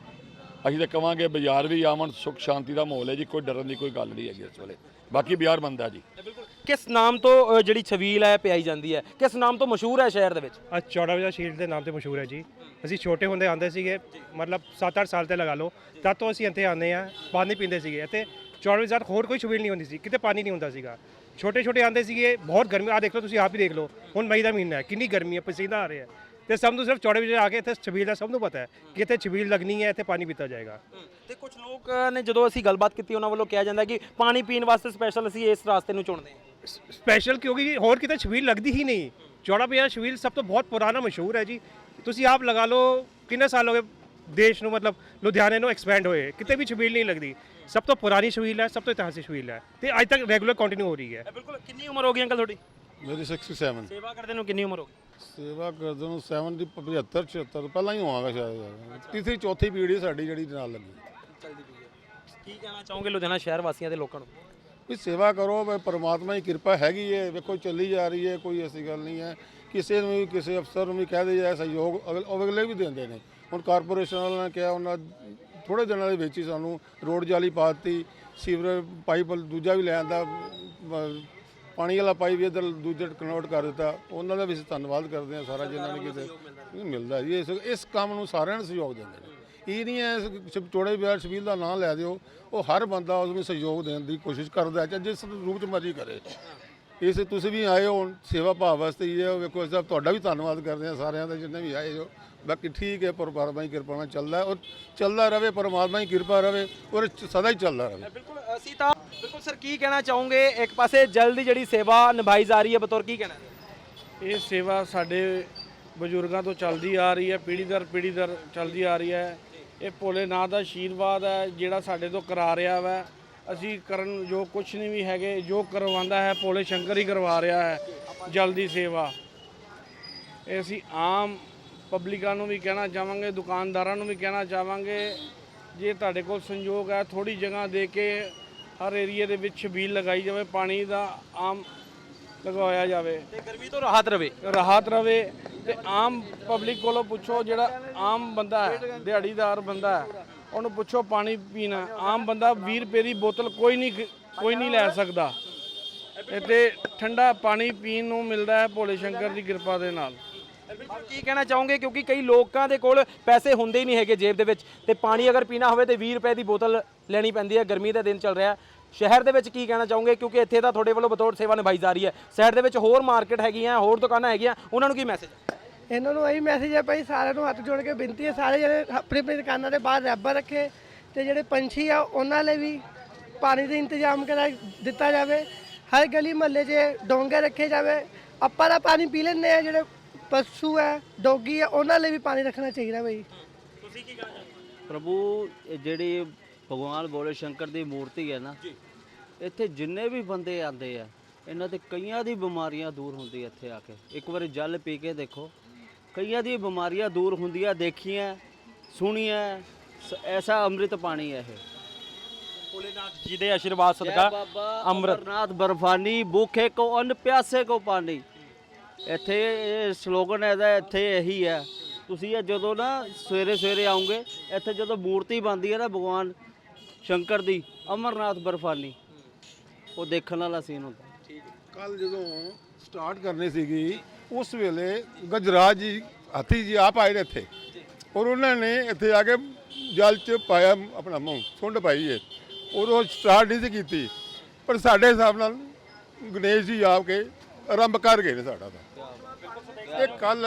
ਅਸੀਂ ਤਾਂ ਕਵਾਂਗੇ ਬਾਜ਼ਾਰ ਵੀ ਆਵਣ ਸੁੱਖ ਸ਼ਾਂਤੀ ਦਾ ਮਾਹੌਲ ਹੈ ਜੀ ਕੋਈ ਡਰਨ ਦੀ ਕੋਈ ਗੱਲ ਨਹੀਂ ਹੈਗੀ ਇਸ ਵੇਲੇ। ਬਾਕੀ ਬਾਜ਼ਾਰ ਬੰਦਾ ਜੀ। ਬਿਲਕੁਲ ਕਿਸ ਨਾਮ ਤੋਂ ਜਿਹੜੀ ਛਬੀਲ ਹੈ ਪਿਆਈ ਜਾਂਦੀ ਹੈ? ਕਿਸ ਨਾਮ ਤੋਂ ਮਸ਼ਹੂਰ ਹੈ ਸ਼ਹਿਰ ਦੇ ਵਿੱਚ? ਅੱਜ ਚੌੜਾ ਵਜਾ ਸ਼ੀਲਡ ਦੇ ਨਾਮ ਤੇ ਮਸ਼ਹੂਰ ਹੈ ਜੀ। ਅਸੀਂ ਛੋਟੇ ਹੁੰਦੇ ਆਂਦੇ ਸੀਗੇ ਮਤਲਬ 7-8 ਸਾਲ ਤੇ ਲਗਾ ਲਓ। ਤਦ ਤੋਂ ਅਸੀਂ ਇੱਥੇ ਆਉਂਦੇ ਆ ਪਾਣੀ ਪੀਂਦੇ ਸੀਗੇ। ਇੱਥੇ ਚੌੜਾ ਵਜਾ ਹੋਰ ਕੋਈ ਛਬੀਲ ਨਹੀਂ ਹੁੰਦੀ ਸੀ ਕਿਤੇ ਪਾਣੀ ਨਹੀਂ ਹੁੰਦਾ ਸੀਗਾ। ਛੋਟੇ ਛੋਟੇ ਆਂਦੇ ਸੀਗੇ ਬਹੁਤ ਗਰਮੀ ਆ ਦੇਖ ਲਓ ਤੁਸੀਂ ਆਪ ਹੀ ਦੇਖ ਲਓ ਹੁਣ ਮਈ ਦਾ ਮਹੀਨਾ ਹੈ ਕਿੰਨੀ ਗਰਮੀ ਹੈ ਪਸੀਨਾ ਆ ਰਿਹਾ ਹੈ। ਤੇ ਸਭ ਨੂੰ ਸਿਰਫ ਚੌੜੇ ਵਜੇ ਆ ਕੇ ਇੱਥੇ ਛਬੀਲ ਦਾ ਸਭ ਨੂੰ ਪਤਾ ਹੈ ਕਿ ਇੱਥੇ ਛਬੀਲ ਲੱਗਣੀ ਹੈ ਇੱਥੇ ਪਾਣੀ ਪੀਤਾ ਜਾਏਗਾ। ਤੇ ਕੁਝ ਲੋਕ ਨੇ ਜਦੋਂ ਅਸੀਂ ਗੱਲਬਾਤ ਕੀਤੀ ਉਹਨਾਂ ਵੱਲੋਂ ਕਿਹਾ ਜਾਂਦਾ ਕਿ ਪਾਣੀ ਪੀਣ ਵਾਸਤੇ ਸਪੈਸ਼ਲ ਅਸੀਂ ਇਸ ਰਾਸਤੇ ਨੂੰ ਚੁਣਦੇ ਹਾਂ। ਸਪੈਸ਼ਲ ਕਿਉਂਕਿ ਹੋਰ ਕਿਤੇ ਛਬੀਲ ਲੱਗਦੀ ਹੀ ਨਹੀਂ। ਚੌੜਾ ਪਿਆ ਛਬੀਲ ਸਭ ਤੋਂ ਬਹੁਤ ਪੁਰਾਣਾ ਮਸ਼ਹੂਰ ਹੈ ਜੀ। ਤੁਸੀਂ ਆਪ ਲਗਾ ਲਓ ਕਿੰਨੇ ਸਾਲ ਹੋ ਗਏ ਦੇਸ਼ ਨੂੰ ਮਤਲਬ ਲੁਧਿਆਣੇ ਨੂੰ ਐਕਸਪੈਂਡ ਹੋਏ ਕਿਤੇ ਵੀ ਛਬੀਲ ਨਹੀਂ ਲੱਗਦੀ ਸਭ ਤੋਂ ਪੁਰਾਣੀ ਛਬੀਲ ਹੈ ਸਭ ਤੋਂ ਇਤਿਹਾਸਿਕ ਛਬੀਲ ਹੈ ਤੇ ਅੱਜ ਤੱਕ ਰੈਗੂਲਰ ਕੰਟੀਨਿਊ ਹੋ ਰਹੀ ਹੈ ਬਿਲਕੁਲ ਕਿੰਨੀ ਉਮਰ ਹੋ ਗਈ ਅੰਕਲ ਤੁਹਾਡੀ ਮੇਰੀ 67 ਸੇਵਾ ਕਰਦੇ ਨੂੰ ਕਿੰਨੀ ਉਮਰ ਹੋ ਗਈ ਸੇਵਾ ਕਰਦੇ ਨੂੰ 7 ਦੀ 75 76 ਪਹਿਲਾਂ ਹੀ ਹੋਵਾਂਗਾ ਸ਼ਾਇਦ ਤੀਸਰੀ ਚੌਥੀ ਪੀੜ੍ਹੀ ਸਾਡੀ ਜਿਹੜੀ ਨਾਲ ਲੱਗੀ ਚੱਲਦੀ ਪਈ ਹੈ ਕੀ ਕਹਿਣਾ ਚਾਹੋਗੇ ਲੁਧਿਆਣਾ ਸ਼ਹਿਰ ਵਾਸੀਆਂ ਦੇ ਲੋਕਾਂ ਨੂੰ ਵੀ ਸੇਵਾ ਕਰੋ ਵੀ ਪਰਮਾਤਮਾ ਦੀ ਕਿਰਪਾ ਹੈਗੀ ਹੈ ਵੇਖੋ ਚੱਲੀ ਜਾ ਰਹੀ ਹੈ ਕੋਈ ਐਸੀ ਗੱਲ ਨਹੀਂ ਹੈ ਕਿਸੇ ਨੂੰ ਵੀ, ਕਿਸੇ ਅਫਸਰ ਨੂੰ ਵੀ ਕਹਿ ਦੇ ਜਾਏ ਸਹਿਯੋਗ ਅਗਲ- ਉਹ ਅਗਲੇ ਵੀ ਦਿੰਦੇ ਨੇ। ਹੁਣ ਕਾਰਪੋਰੇਸ਼ਨ ਵਾਲਿਆਂ ਨੇ ਕਿਹਾ, ਉਹਨਾਂ ਥੋੜੇ ਦਿਨਾਂ ਦੇ ਵਿੱਚ ਹੀ ਸਾਨੂੰ ਰੋਡ ਜਾਲੀ ਪਾ ਦਿੱਤੀ, ਸੀਵਰੇਜ ਪਾਈਪ ਦੂਜਾ ਵੀ ਲੈ ਆਂਦਾ ਪਾਣੀ ਵਾਲਾ ਪਾਈਪ ਵੀ ਇੱਧਰ ਦੂਜੇ ਕਨਵਰਟ ਕਰ ਦਿੱਤਾ। ਉਹਨਾਂ ਦਾ ਵੀ ਅਸੀਂ ਧੰਨਵਾਦ ਕਰਦੇ ਹਾਂ ਸਾਰਾ ਜਿਨ੍ਹਾਂ ਨੇ ਕਿਤੇ। ਨਹੀਂ, ਮਿਲਦਾ ਜੀ, ਇਸ ਇਸ ਕੰਮ ਨੂੰ ਸਾਰਿਆਂ ਨੂੰ ਸਹਿਯੋਗ ਦਿੰਦੇ ਨੇ। ਇਹ ਨਹੀਂ ਹੈ, ਇਸ ਚੋੜੇ ਵਿਆਹ ਸ਼ਬੀਲ ਦਾ ਨਾਂ ਲੈ ਦਿਓ, ਉਹ ਹਰ ਬੰਦਾ ਉਸ ਨੂੰ ਸਹਿਯੋਗ ਦੇਣ ਦੀ ਕੋਸ਼ਿਸ਼ ਕਰਦਾ ਹੈ ਚਾਹੇ ਜਿਸ ਰੂਪ ਚ ਮਰਜ਼ੀ ਕਰੇ। ਇਸ ਤੁਸੀਂ ਵੀ ਆਏ ਹੋ ਸੇਵਾ ਭਾਵ ਵਾਸਤੇ ਹੀ ਹੈ। ਵੇਖੋ ਅਸੀਂ ਤੁਹਾਡਾ ਵੀ ਧੰਨਵਾਦ ਕਰਦੇ ਹਾਂ ਸਾਰਿਆਂ ਦਾ ਜਿੰਨੇ ਵੀ ਆਏ ਹੋ। ਬਾਕੀ ਠੀਕ ਹੈ ਪਰਮਾਤਮਾ ਦੀ ਕਿਰਪਾ ਨਾਲ ਚੱਲਦਾ ਹੈ। ਔਰ ਚੱਲਦਾ ਰਵੇ ਪਰਮਾਤਮਾ ਦੀ ਕਿਰਪਾ ਰਵੇ ਔਰ ਸਦਾ ਹੀ ਚੱਲਦਾ ਰਵੇ ਬਿਲਕੁਲ ਅਸੀਂ ਤਾਂ ਬਿਲਕੁਲ ਸਰ ਕੀ ਕਹਿਣਾ ਚਾਹੋਗੇ? ਇੱਕ ਪਾਸੇ ਜਲ ਦੀ ਜਿਹੜੀ ਸੇਵਾ ਨਿਭਾਈ ਜਾ ਰਹੀ ਹੈ ਬਤੌਰ ਕੀ ਕਹਿਣਾ? ਇਹ ਸੇਵਾ ਸਾਡੇ ਬਜ਼ੁਰਗਾਂ ਤੋਂ ਚੱਲਦੀ ਆ ਰਹੀ ਹੈ ਪੀੜ੍ਹੀ ਦਰ ਪੀੜ੍ਹੀ ਦਰ ਚੱਲਦੀ ਆ ਰਹੀ ਹੈ। ਇਹ ਭੋਲੇਨਾਥ ਦਾ ਆਸ਼ੀਰਵਾਦ ਹੈ ਜਿਹੜਾ ਸਾਡੇ ਤੋਂ ਕਰਾ ਰਿਹਾ ਵਾ। ਅਸੀਂ ਕਰਨ ਜੋ ਕੁਝ ਨਹੀਂ ਵੀ ਹੈਗੇ ਜੋ ਕਰਵਾਉਂਦਾ ਹੈ ਭੋਲੇ ਸ਼ੰਕਰ ਹੀ ਕਰਵਾ ਰਿਹਾ ਹੈ ਜਲ ਦੀ ਸੇਵਾ। ਇਹ ਅਸੀਂ ਆਮ ਪਬਲਿਕਾਂ ਨੂੰ ਵੀ ਕਹਿਣਾ ਚਾਹਾਂਗੇ ਦੁਕਾਨਦਾਰਾਂ ਨੂੰ ਵੀ ਕਹਿਣਾ ਚਾਹਾਂਗੇ ਜੇ ਤੁਹਾਡੇ ਕੋਲ ਸੰਯੋਗ ਹੈ ਥੋੜੀ ਜਗ੍ਹਾ ਦੇ ਕੇ ਹਰ ਏਰੀਏ ਦੇ ਵਿੱਚ ਛਬੀਲ ਲਗਾਈ ਜਾਵੇ ਪਾਣੀ ਦਾ ਆਮ ਲਗਵਾਇਆ ਜਾਵੇ। ਤੇ ਗਰਮੀ ਤੋਂ ਰਾਹਤ ਰਵੇ। ਰਾਹਤ ਰਵੇ ਤੇ ਆਮ ਪਬਲਿਕ ਕੋਲੋਂ ਪੁੱਛੋ ਜਿਹੜਾ ਆਮ ਬੰਦਾ ਹੈ ਦਿਹਾੜੀਦਾਰ ਬੰਦਾ ਹੈ ਉਹਨੂੰ ਪੁੱਛੋ ਪਾਣੀ ਪੀਣਾ। ਆਮ ਬੰਦਾ 20 ਰੁਪਏ ਦੀ ਬੋਤਲ ਕੋਈ ਨਹੀਂ ਕੋਈ ਨਹੀਂ ਲੈ ਸਕਦਾ। ਇੱਥੇ ਠੰਡਾ ਪਾਣੀ ਪੀਣ ਨੂੰ ਮਿਲਦਾ ਹੈ ਭੋਲੇ ਸ਼ੰਕਰ ਦੀ ਕਿਰਪਾ ਦੇ ਨਾਲ। ਕੀ ਕਹਿਣਾ ਚਾਹੋਗੇ? ਕਿਉਂਕਿ ਕਈ ਲੋਕਾਂ ਦੇ ਕੋਲ ਪੈਸੇ ਹੁੰਦੇ ਹੀ ਨਹੀਂ ਹੈਗੇ ਜੇਬ ਦੇ ਵਿੱਚ। ਤੇ ਪਾਣੀ ਅਗਰ ਪੀਣਾ ਹੋਵੇ ਤੇ 20 ਰੁਪਏ ਦੀ ਬੋਤਲ ਲੈਣੀ ਪੈਂਦੀ ਹੈ। ਗਰਮੀ ਦਾ ਦਿਨ ਚੱਲ ਰਿਹਾ ਸ਼ਹਿਰ ਦੇ ਵਿੱਚ ਕੀ ਕਹਿਣਾ ਚਾਹੋਗੇ? ਕਿਉਂਕਿ ਇੱਥੇ ਤਾਂ ਤੁਹਾਡੇ ਵੱਲੋਂ ਬਤੌਰ ਸੇਵਾ ਨਿਭਾਈ ਜਾ ਰਹੀ ਹੈ। ਸ਼ਹਿਰ ਦੇ ਵਿੱਚ ਹੋਰ ਮਾਰਕੀਟ ਹੈਗੀਆਂ, ਹੋਰ ਦੁਕਾਨਾਂ ਹੈਗੀਆਂ। ਉਹਨਾਂ ਨੂੰ ਕੀ ਮੈਸੇਜ ਇਹਨਾਂ ਨੂੰ ਇਹੀ ਮੈਸੇਜ ਹੈ ਭਾਈ ਸਾਰਿਆਂ ਨੂੰ ਹੱਥ ਜੋੜ ਕੇ ਬੇਨਤੀ ਹੈ ਸਾਰੇ ਜਿਹੜੇ ਆਪਣੀ ਆਪਣੀ ਦੁਕਾਨਾਂ ਦੇ ਬਾਹਰ ਰੈਬਰ ਰੱਖੇ ਤੇ ਜਿਹੜੇ ਪੰਛੀ ਆ ਉਹਨਾਂ ਲਈ ਵੀ ਪਾਣੀ ਦਾ ਇੰਤਜ਼ਾਮ ਕਰਾ ਦਿੱਤਾ ਜਾਵੇ। ਹਰ ਗਲੀ ਮਹੱਲੇ 'ਚ ਡੋਂਗੇ ਰੱਖੇ ਜਾਵੇ। ਆਪਾਂ ਦਾ ਪਾਣੀ ਪੀ ਲੈਂਦੇ ਆ ਜਿਹੜੇ ਪਸ਼ੂ ਹੈ ਡੋਗੀ ਹੈ ਉਹਨਾਂ ਲਈ ਵੀ ਪਾਣੀ ਰੱਖਣਾ ਚਾਹੀਦਾ ਭਾਈ। ਪ੍ਰਭੂ ਇਹ ਜਿਹੜੀ ਭਗਵਾਨ ਬੋਲੇ ਸ਼ੰਕਰ ਦੀ ਮੂਰਤੀ ਹੈ ਨਾ ਇੱਥੇ ਜਿੰਨੇ ਵੀ ਬੰਦੇ ਆਉਂਦੇ ਆ ਇਹਨਾਂ ਤੇ ਕਈਆਂ ਦੀ ਬਿਮਾਰੀਆਂ ਦੂਰ ਹੁੰਦੀ ਇੱਥੇ ਆ ਕੇ। ਇੱਕ ਵਾਰੀ ਜਲ ਪੀ ਕੇ ਦੇਖੋ ਕਈਆਂ ਦੀ ਬਿਮਾਰੀਆਂ ਦੂਰ ਹੁੰਦੀਆਂ ਦੇਖੀਆਂ ਸੁਣੀਆਂ ਸ- ਐਸਾ ਅੰਮ੍ਰਿਤ ਪਾਣੀ ਹੈ ਇਹ। ਭੋਲੇਨਾਥ ਜੀ ਦੇ ਆਸ਼ੀਰਵਾਦ ਸਦਕਾ ਬਾਬਾ ਅੰਮ੍ਰਿਤ। ਅਮਰਨਾਥ ਬਰਫਾਨੀ ਭੁੱਖੇ ਕੋ ਅੰਨ ਪਿਆਸੇ ਕੋ ਪਾਣੀ। ਇੱਥੇ ਇਹ ਸਲੋਗਨ ਇਹਦਾ ਇੱਥੇ ਇਹੀ ਹੈ। ਤੁਸੀਂ ਇਹ ਜਦੋਂ ਨਾ ਸਵੇਰੇ ਸਵੇਰੇ ਆਉਂਗੇ ਇੱਥੇ ਜਦੋਂ ਮੂਰਤੀ ਬਣਦੀ ਹੈ ਨਾ ਭਗਵਾਨ ਸ਼ੰਕਰ ਦੀ ਅਮਰਨਾਥ ਬਰਫਾਨੀ ਉਹ ਦੇਖਣ ਵਾਲਾ ਸੀਨ ਹੁੰਦਾ। ਕੱਲ ਜਦੋਂ ਸਟਾਰਟ ਕਰਨੀ ਸੀਗੀ ਉਸ ਵੇਲੇ ਗਜਰਾਜ ਜੀ, ਹਾਥੀ ਜੀ ਆਪ ਆਏ ਨੇ ਇੱਥੇ। ਔਰ ਉਹਨਾਂ ਨੇ ਇੱਥੇ ਆ ਕੇ ਜਲ ਚ ਪਾਇਆ ਆਪਣਾ ਮੂੰਹ, ਸੁੰਡ ਪਾਈ ਏ। ਔਰ ਉਹ ਸਟਾਰਟ ਨਹੀਂ ਸੀ ਕੀਤੀ। ਪਰ ਸਾਡੇ ਹਿਸਾਬ ਨਾਲ ਗਣੇਸ਼ ਜੀ ਆਪ ਕੇ ਆਰੰਭ ਕਰ ਗਏ ਨੇ ਸਾਡਾ ਤਾਂ। ਇਹ ਕੱਲ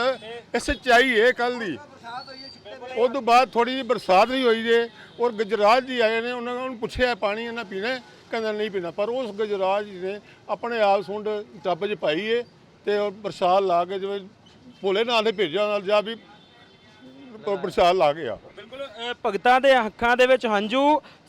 ਇਹ ਸੱਚਾਈ ਹੈ ਕੱਲ ਦੀ। ਉਸ ਤੋਂ ਬਾਅਦ ਥੋੜੀ ਜਿਹੀ ਬਰਸਾਤ ਵੀ ਹੋਈ ਜੇ, ਔਰ ਗਜਰਾਜ ਜੀ ਆਏ ਨੇ, ਉਹਨਾਂ ਨੂੰ ਪੁੱਛਿਆ ਪਾਣੀ ਇਹਨਾਂ ਪੀਣਾ, ਕਹਿੰਦਾ ਨਹੀਂ ਪੀਣਾ। ਪਰ ਉਸ ਗਜਰਾਜ ਜੀ ਨੇ ਆਪਣੇ ਆਪ ਸੁੰਡ ਟੱਬ 'ਚ ਪਾਈ ਏ ਤੇ ਉਹ ਪ੍ਰਸ਼ਾਦ ਲਾ ਕੇ ਜਿਵੇਂ ਭੋਲੇ ਨਾਲ ਦੇ ਭੇਜਿਆ ਨਾਲ ਜਾ ਵੀ ਪ- ਪ੍ਰਸ਼ਾਦ ਲਾ ਗਿਆ ਬਿਲਕੁਲ ਅ, ਭਗਤਾਂ ਦੇ ਅੱਖਾਂ ਦੇ ਵਿੱਚ ਹੰਝੂ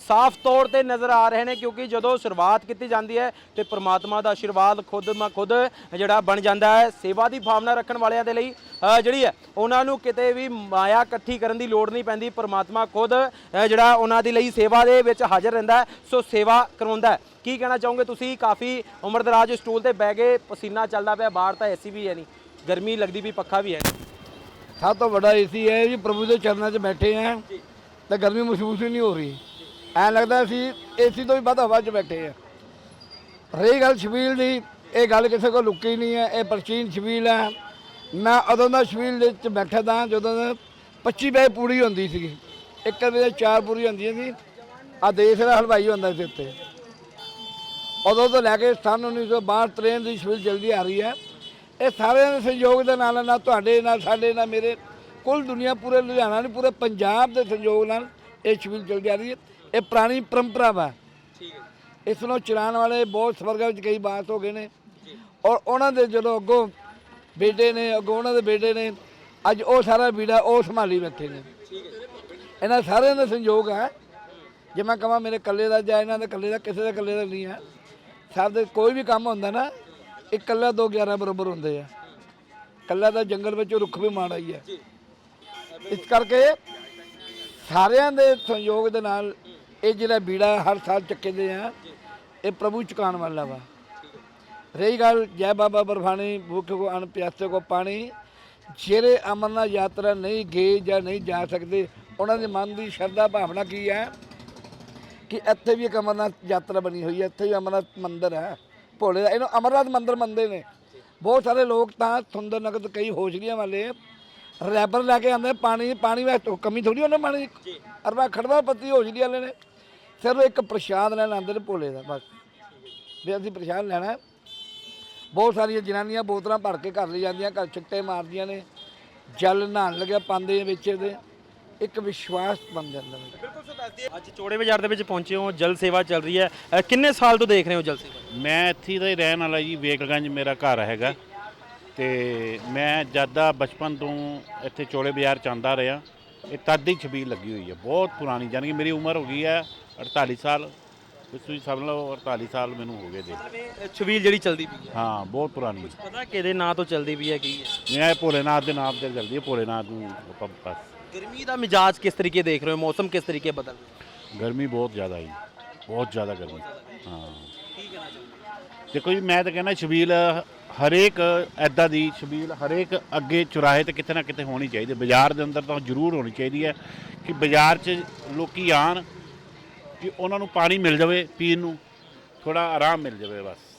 ਸਾਫ਼ ਤੌਰ ਤੇ ਨਜ਼ਰ ਆ ਰਹੇ ਨੇ ਕਿਉਂਕਿ ਜਦੋਂ ਸ਼ੁਰੂਆਤ ਕੀਤੀ ਜਾਂਦੀ ਹੈ ਤੇ ਪ੍ਰਮਾਤਮਾ ਦਾ ਆਸ਼ੀਰਵਾਦ ਖੁਦ ਮ ਖੁਦ ਜਿਹੜਾ ਬਣ ਜਾਂਦਾ ਹੈ ਸੇਵਾ ਦੀ ਭਾਵਨਾ ਰੱਖਣ ਵਾਲਿਆਂ ਦੇ ਲਈ ਅ, ਜਿਹੜੀ ਹੈ ਉਹਨਾਂ ਨੂੰ ਕਿਤੇ ਵੀ ਮਾਇਆ ਇਕੱਠੀ ਕਰਨ ਦੀ ਲੋੜ ਨਹੀਂ ਪੈਂਦੀ ਪ੍ਰਮਾਤਮਾ ਖੁਦ ਅ, ਜਿਹੜਾ ਉਹਨਾਂ ਦੇ ਲਈ ਸੇਵਾ ਦੇ ਵਿੱਚ ਹਾਜ਼ਰ ਰਹਿੰਦਾ ਹੈ ਸੋ ਸੇਵਾ ਕਰਵਾਉਂਦਾ ਹੈ। ਕੀ ਕਹਿਣਾ ਚਾਹੋਗੇ? ਤੁਸੀਂ ਕਾਫੀ ਉਮਰਦਰਾਜ ਸਟੂਲ ਤੇ ਬਹਿ ਕੇ ਪਸੀਨਾ ਚੱਲਦਾ ਪਿਆ ਬਾਹਰ ਤਾਂ ਏਸੀ ਵੀ ਹੈ ਨਹੀਂ। ਗਰਮੀ ਲੱਗਦੀ ਵੀ ਪੱਖਾ ਵੀ ਹੈ। ਸਭ ਤੋਂ ਵੱਡਾ ਏਸੀ ਹੈ ਜੀ ਪ੍ਰਭੂ ਦੇ ਚਰਨਾਂ 'ਚ ਬੈਠੇ ਆ। ਤਾਂ ਗਰਮੀ ਮਹਿਸੂਸ ਹੀ ਨਹੀਂ ਹੋ ਰਹੀ। ਐਂ ਲੱਗਦਾ ਅਸੀਂ ਏਸੀ ਤੋਂ ਵੀ ਵੱਧ ਹਵਾ 'ਚ ਬੈਠੇ ਆ। ਰਹੀ ਗੱਲ ਛਬੀਲ ਦੀ ਇਹ ਗੱਲ ਕਿਸੇ ਕੋਲ ਲੁਕੀ ਨਹੀਂ ਹੈ ਇਹ ਪ੍ਰਾਚੀਨ ਛਬੀਲ ਹੈ। ਮੈਂ ਉਦੋਂ ਦਾ ਛਬੀਲ ਦੇ ਵਿੱਚ ਬੈਠਾ ਤਾਂ ਜਦੋਂ ਦਾ 25 ਬੈ ਪੂਰੀ ਹੁੰਦੀ ਸੀਗੀ। ਇੱਕ ਰੁਪਏ ਦੇ ਚਾਰ ਪੂਰੀ ਹੁੰਦੀਆਂ ਸੀ। ਆ ਦੇਸ਼ ਦਾ ਹਲਵਾਈ ਹੁੰਦਾ ਸੀ ਉੱਤੇ। ਉਦੋਂ ਤੋਂ ਲੈ ਕੇ ਸਨ 1962 ਟ੍ਰੇਨ ਦੀ ਛਬੀਲ ਜਲਦੀ ਆ ਰਹੀ ਹੈ। ਇਹ ਸਾਰਿਆਂ ਦੇ ਸਹਿਯੋਗ ਦੇ ਨਾਲ ਨਾਲ ਤੁਹਾਡੇ ਨਾਲ, ਸਾਡੇ ਨਾਲ, ਮੇਰੇ ਕੁੱਲ ਦੁਨੀਆ ਪੂਰੇ ਲੁਧਿਆਣਾ ਨਹੀਂ, ਪੂਰੇ ਪੰਜਾਬ ਦੇ ਸਹਿਯੋਗ ਨਾਲ ਇਹ ਛਬੀਲ ਚੱਲਦੀ ਆ ਰਹੀ ਹੈ। ਇਹ ਪੁਰਾਣੀ ਪਰੰਪਰਾ ਵਾ। ਇਸ ਨੂੰ ਚਲਾਉਣ ਵਾਲੇ ਬਹੁਤ ਸਵਰਗਾਂ ਵਿੱਚ ਕਈ ਬਾਤ ਹੋ ਗਏ ਨੇ। ਔਰ ਉਹਨਾਂ ਦੇ ਜਦੋਂ ਅੱਗੋਂ ਬੇਟੇ ਨੇ, ਅੱਗੋਂ ਉਹਨਾਂ ਦੇ ਬੇਟੇ ਨੇ, ਅੱਜ ਉਹ ਸਾਰਾ ਬੀੜਾ ਉਹ ਸੰਭਾਲੀ ਬੈਠੇ ਨੇ। ਇਹਨਾਂ ਸਾਰਿਆਂ ਦਾ ਸੰਯੋਗ ਹੈ ਜੇ ਮੈਂ ਕਹਾਂ ਮੇਰੇ ਇਕੱਲੇ ਦਾ ਜਾਂ ਇਹਨਾਂ ਦੇ ਇਕੱਲੇ ਦਾ, ਕਿਸੇ ਦਾ ਇਕੱਲੇ ਦਾ ਨਹੀਂ ਹੈ ਸਭ ਦੇ ਕੋਈ ਵੀ ਕੰਮ ਹੁੰਦਾ ਨਾ ਇਕੱਲਾ ਦੋ 11 ਬਰਾਬਰ ਹੁੰਦੇ ਆ। ਇਕੱਲਾ ਤਾਂ ਜੰਗਲ ਵਿੱਚ ਰੁੱਖ ਵੀ ਮਾੜਾ ਹੀ ਹੈ ਇਸ ਕਰਕੇ ਸਾਰਿਆਂ ਦੇ ਸੰਯੋਗ ਦੇ ਨਾਲ ਇਹ ਜਿਹੜਾ ਬੀੜਾ ਹਰ ਸਾਲ ਚੱਕਦੇ ਆ, ਇਹ ਪ੍ਰਭੂ ਚੁਕਾਉਣ ਵਾਲਾ ਵਾ। ਰਹੀ ਗੱਲ ਜੈ ਬਾਬਾ ਬਰਫਾਣੀ ਭੁੱਖ ਕੋ ਅਨ ਪਿਆਸੇ ਕੋ ਪਾਣੀ, ਜਿਹੜੇ ਅਮਰਨਾਥ ਯਾਤਰਾ ਨਹੀਂ ਗਏ ਜਾਂ ਨਹੀਂ ਜਾ ਸਕਦੇ, ਉਹਨਾਂ ਦੇ ਮਨ ਦੀ ਸ਼ਰਧਾ ਭਾਵਨਾ ਕੀ ਹੈ ਕਿ ਇੱਥੇ ਵੀ ਇੱਕ ਅਮਰਨਾਥ ਯਾਤਰਾ ਬਣੀ ਹੋਈ ਹੈ ਇੱਥੇ ਵੀ ਅਮਰਨਾਥ ਮੰਦਿਰ ਹੈ ਭੋਲੇ ਦਾ। ਇਹਨੂੰ ਅਮਰਨਾਥ ਮੰਦਿਰ ਮੰਨਦੇ ਨੇ। ਬਹੁਤ ਸਾਰੇ ਲੋਕ ਤਾਂ ਸੁੰਦਰ ਨਗਰ ਕਈ ਹੋਸ਼ਗੀਆਂ ਵਾਲੇ ਰੈਬਰ ਲੈ ਕੇ ਆਉਂਦੇ ਪਾਣੀ ਪਾਣੀ ਵਿੱਚ ਕਮੀ ਥੋੜੀ ਉਹਨਾਂ ਪਾਣੀ ਦੀ। ਅਰਬਾ ਖੜਵਾ ਪੱਤੀ ਹੋ ਜਾਂਦੀ ਵਾਲੇ ਨੇ। ਸਿਰਫ ਇੱਕ ਪ੍ਰਸ਼ਾਦ ਲੈਣ ਆਉਂਦੇ ਨੇ ਭੋਲੇ ਦਾ ਬਸ। ਵੀ ਅਸੀਂ ਪ੍ਰਸ਼ਾਦ ਲੈਣਾ। ਬਹੁਤ ਸਾਰੀਆਂ ਜਨਾਨੀਆਂ ਬੋਤਲਾਂ ਭਰ ਕੇ ਘਰ ਲੈ ਜਾਂਦੀਆਂ ਘਰ ਛਿੱਟੇ ਮਾਰਦੀਆਂ ਨੇ। ਜਲ ਨਹਾਉਣ ਲੱਗਿਆ ਪਾਉਂਦੇ ਵਿੱਚ ਇਹਦੇ। ਇੱਕ ਵਿਸ਼ਵਾਸ ਬਣ ਜਾਂਦਾ ਅੱਜ ਚੋੜੇ ਬਾਜ਼ਾਰ ਦੇ ਵਿੱਚ ਪਹੁੰਚੇ ਹੋ ਜਲ ਸੇਵਾ ਚੱਲ ਰਹੀ ਹੈ। ਅ, ਕਿੰਨੇ ਸਾਲ ਤੋਂ ਦੇਖ ਰਹੇ ਹੋ ਜਲ ਸੇਵਾ? ਮੈਂ ਇੱਥੇ ਦਾ ਹੀ ਰਹਿਣ ਵਾਲਾ ਜੀ ਵੇਕਗੰਜ ਮੇਰਾ ਘਰ ਹੈਗਾ। ਤੇ ਮੈਂ ਜਦਾਂ ਬਚਪਨ ਤੋਂ ਇੱਥੇ ਚੋੜੇ ਬਾਜ਼ਾਰ ਚ ਆਉਂਦਾ ਰਿਹਾ ਇਹ ਤਦ ਦੀ ਛਬੀਲ ਲੱਗੀ ਹੋਈ ਹੈ ਬਹੁਤ ਪੁਰਾਣੀ। ਜਾਣੀ ਕਿ ਮੇਰੀ ਉਮਰ ਹੋ ਗਈ ਹੈ 48 ਸਾਲ। ਤੁਸੀਂ ਸਮਝ ਲਓ 48 ਸਾਲ ਮੈਨੂੰ ਹੋ ਗਏ ਦੇ ਅ, ਛਬੀਲ ਜਿਹੜੀ ਚੱਲਦੀ ਪਈ ਹੈ। ਹਾਂ ਬਹੁਤ ਪੁਰਾਣੀ ਪਤਾ ਕਿਹਦੇ ਨਾਂ ਤੋਂ ਚੱਲਦੀ ਪਈ ਹੈ ਕੀ ਹੈ? ਮੈਂ ਭੋਲੇਨਾਥ ਦੇ ਨਾਮ ਤੇ ਚੱਲਦੀ ਹੈ ਭੋਲੇਨਾਥ ਨੂੰ ਆਪਾਂ ਬਸ। ਗਰਮੀ ਦਾ ਮਿਜਾਜ ਕਿਸ ਤਰੀਕੇ ਦੇਖ ਰਹੇ ਹੋ? ਮੌਸਮ ਕਿਸ ਤਰੀਕੇ ਬਦਲ ਰਿਹਾ? ਗਰਮੀ ਬਹੁਤ ਜ਼ਿਆਦਾ ਹੈ ਬਹੁਤ ਜ਼ਿਆਦਾ ਗਰਮੀ। ਹਾਂ। ਦੇਖੋ ਜੀ ਮੈਂ ਤਾਂ ਕਹਿੰਦਾ ਛਬੀਲ ਹਰੇਕ ਐਦਾਂ ਦੀ ਛਬੀਲ ਹਰੇਕ ਅੱਗੇ ਚੁਰਾਹੇ ਤੇ ਕਿਤੇ ਨਾ ਕਿਤੇ ਹੋਣੀ ਚਾਹੀਦੀ ਹੈ। ਬਾਜ਼ਾਰ ਦੇ ਅੰਦਰ ਤਾਂ ਜ਼ਰੂਰ ਹੋਣੀ ਚਾਹੀਦੀ ਹੈ ਕਿ ਬਾਜ਼ਾਰ 'ਚ ਲੋਕੀ ਆਣ ਕਿ ਉਹਨਾਂ ਨੂੰ ਪਾਣੀ ਮਿਲ ਜਾਵੇ ਪੀਣ ਨੂੰ। ਥੋੜਾ ਆਰਾਮ ਮਿਲ ਜਾਵੇ ਬਸ।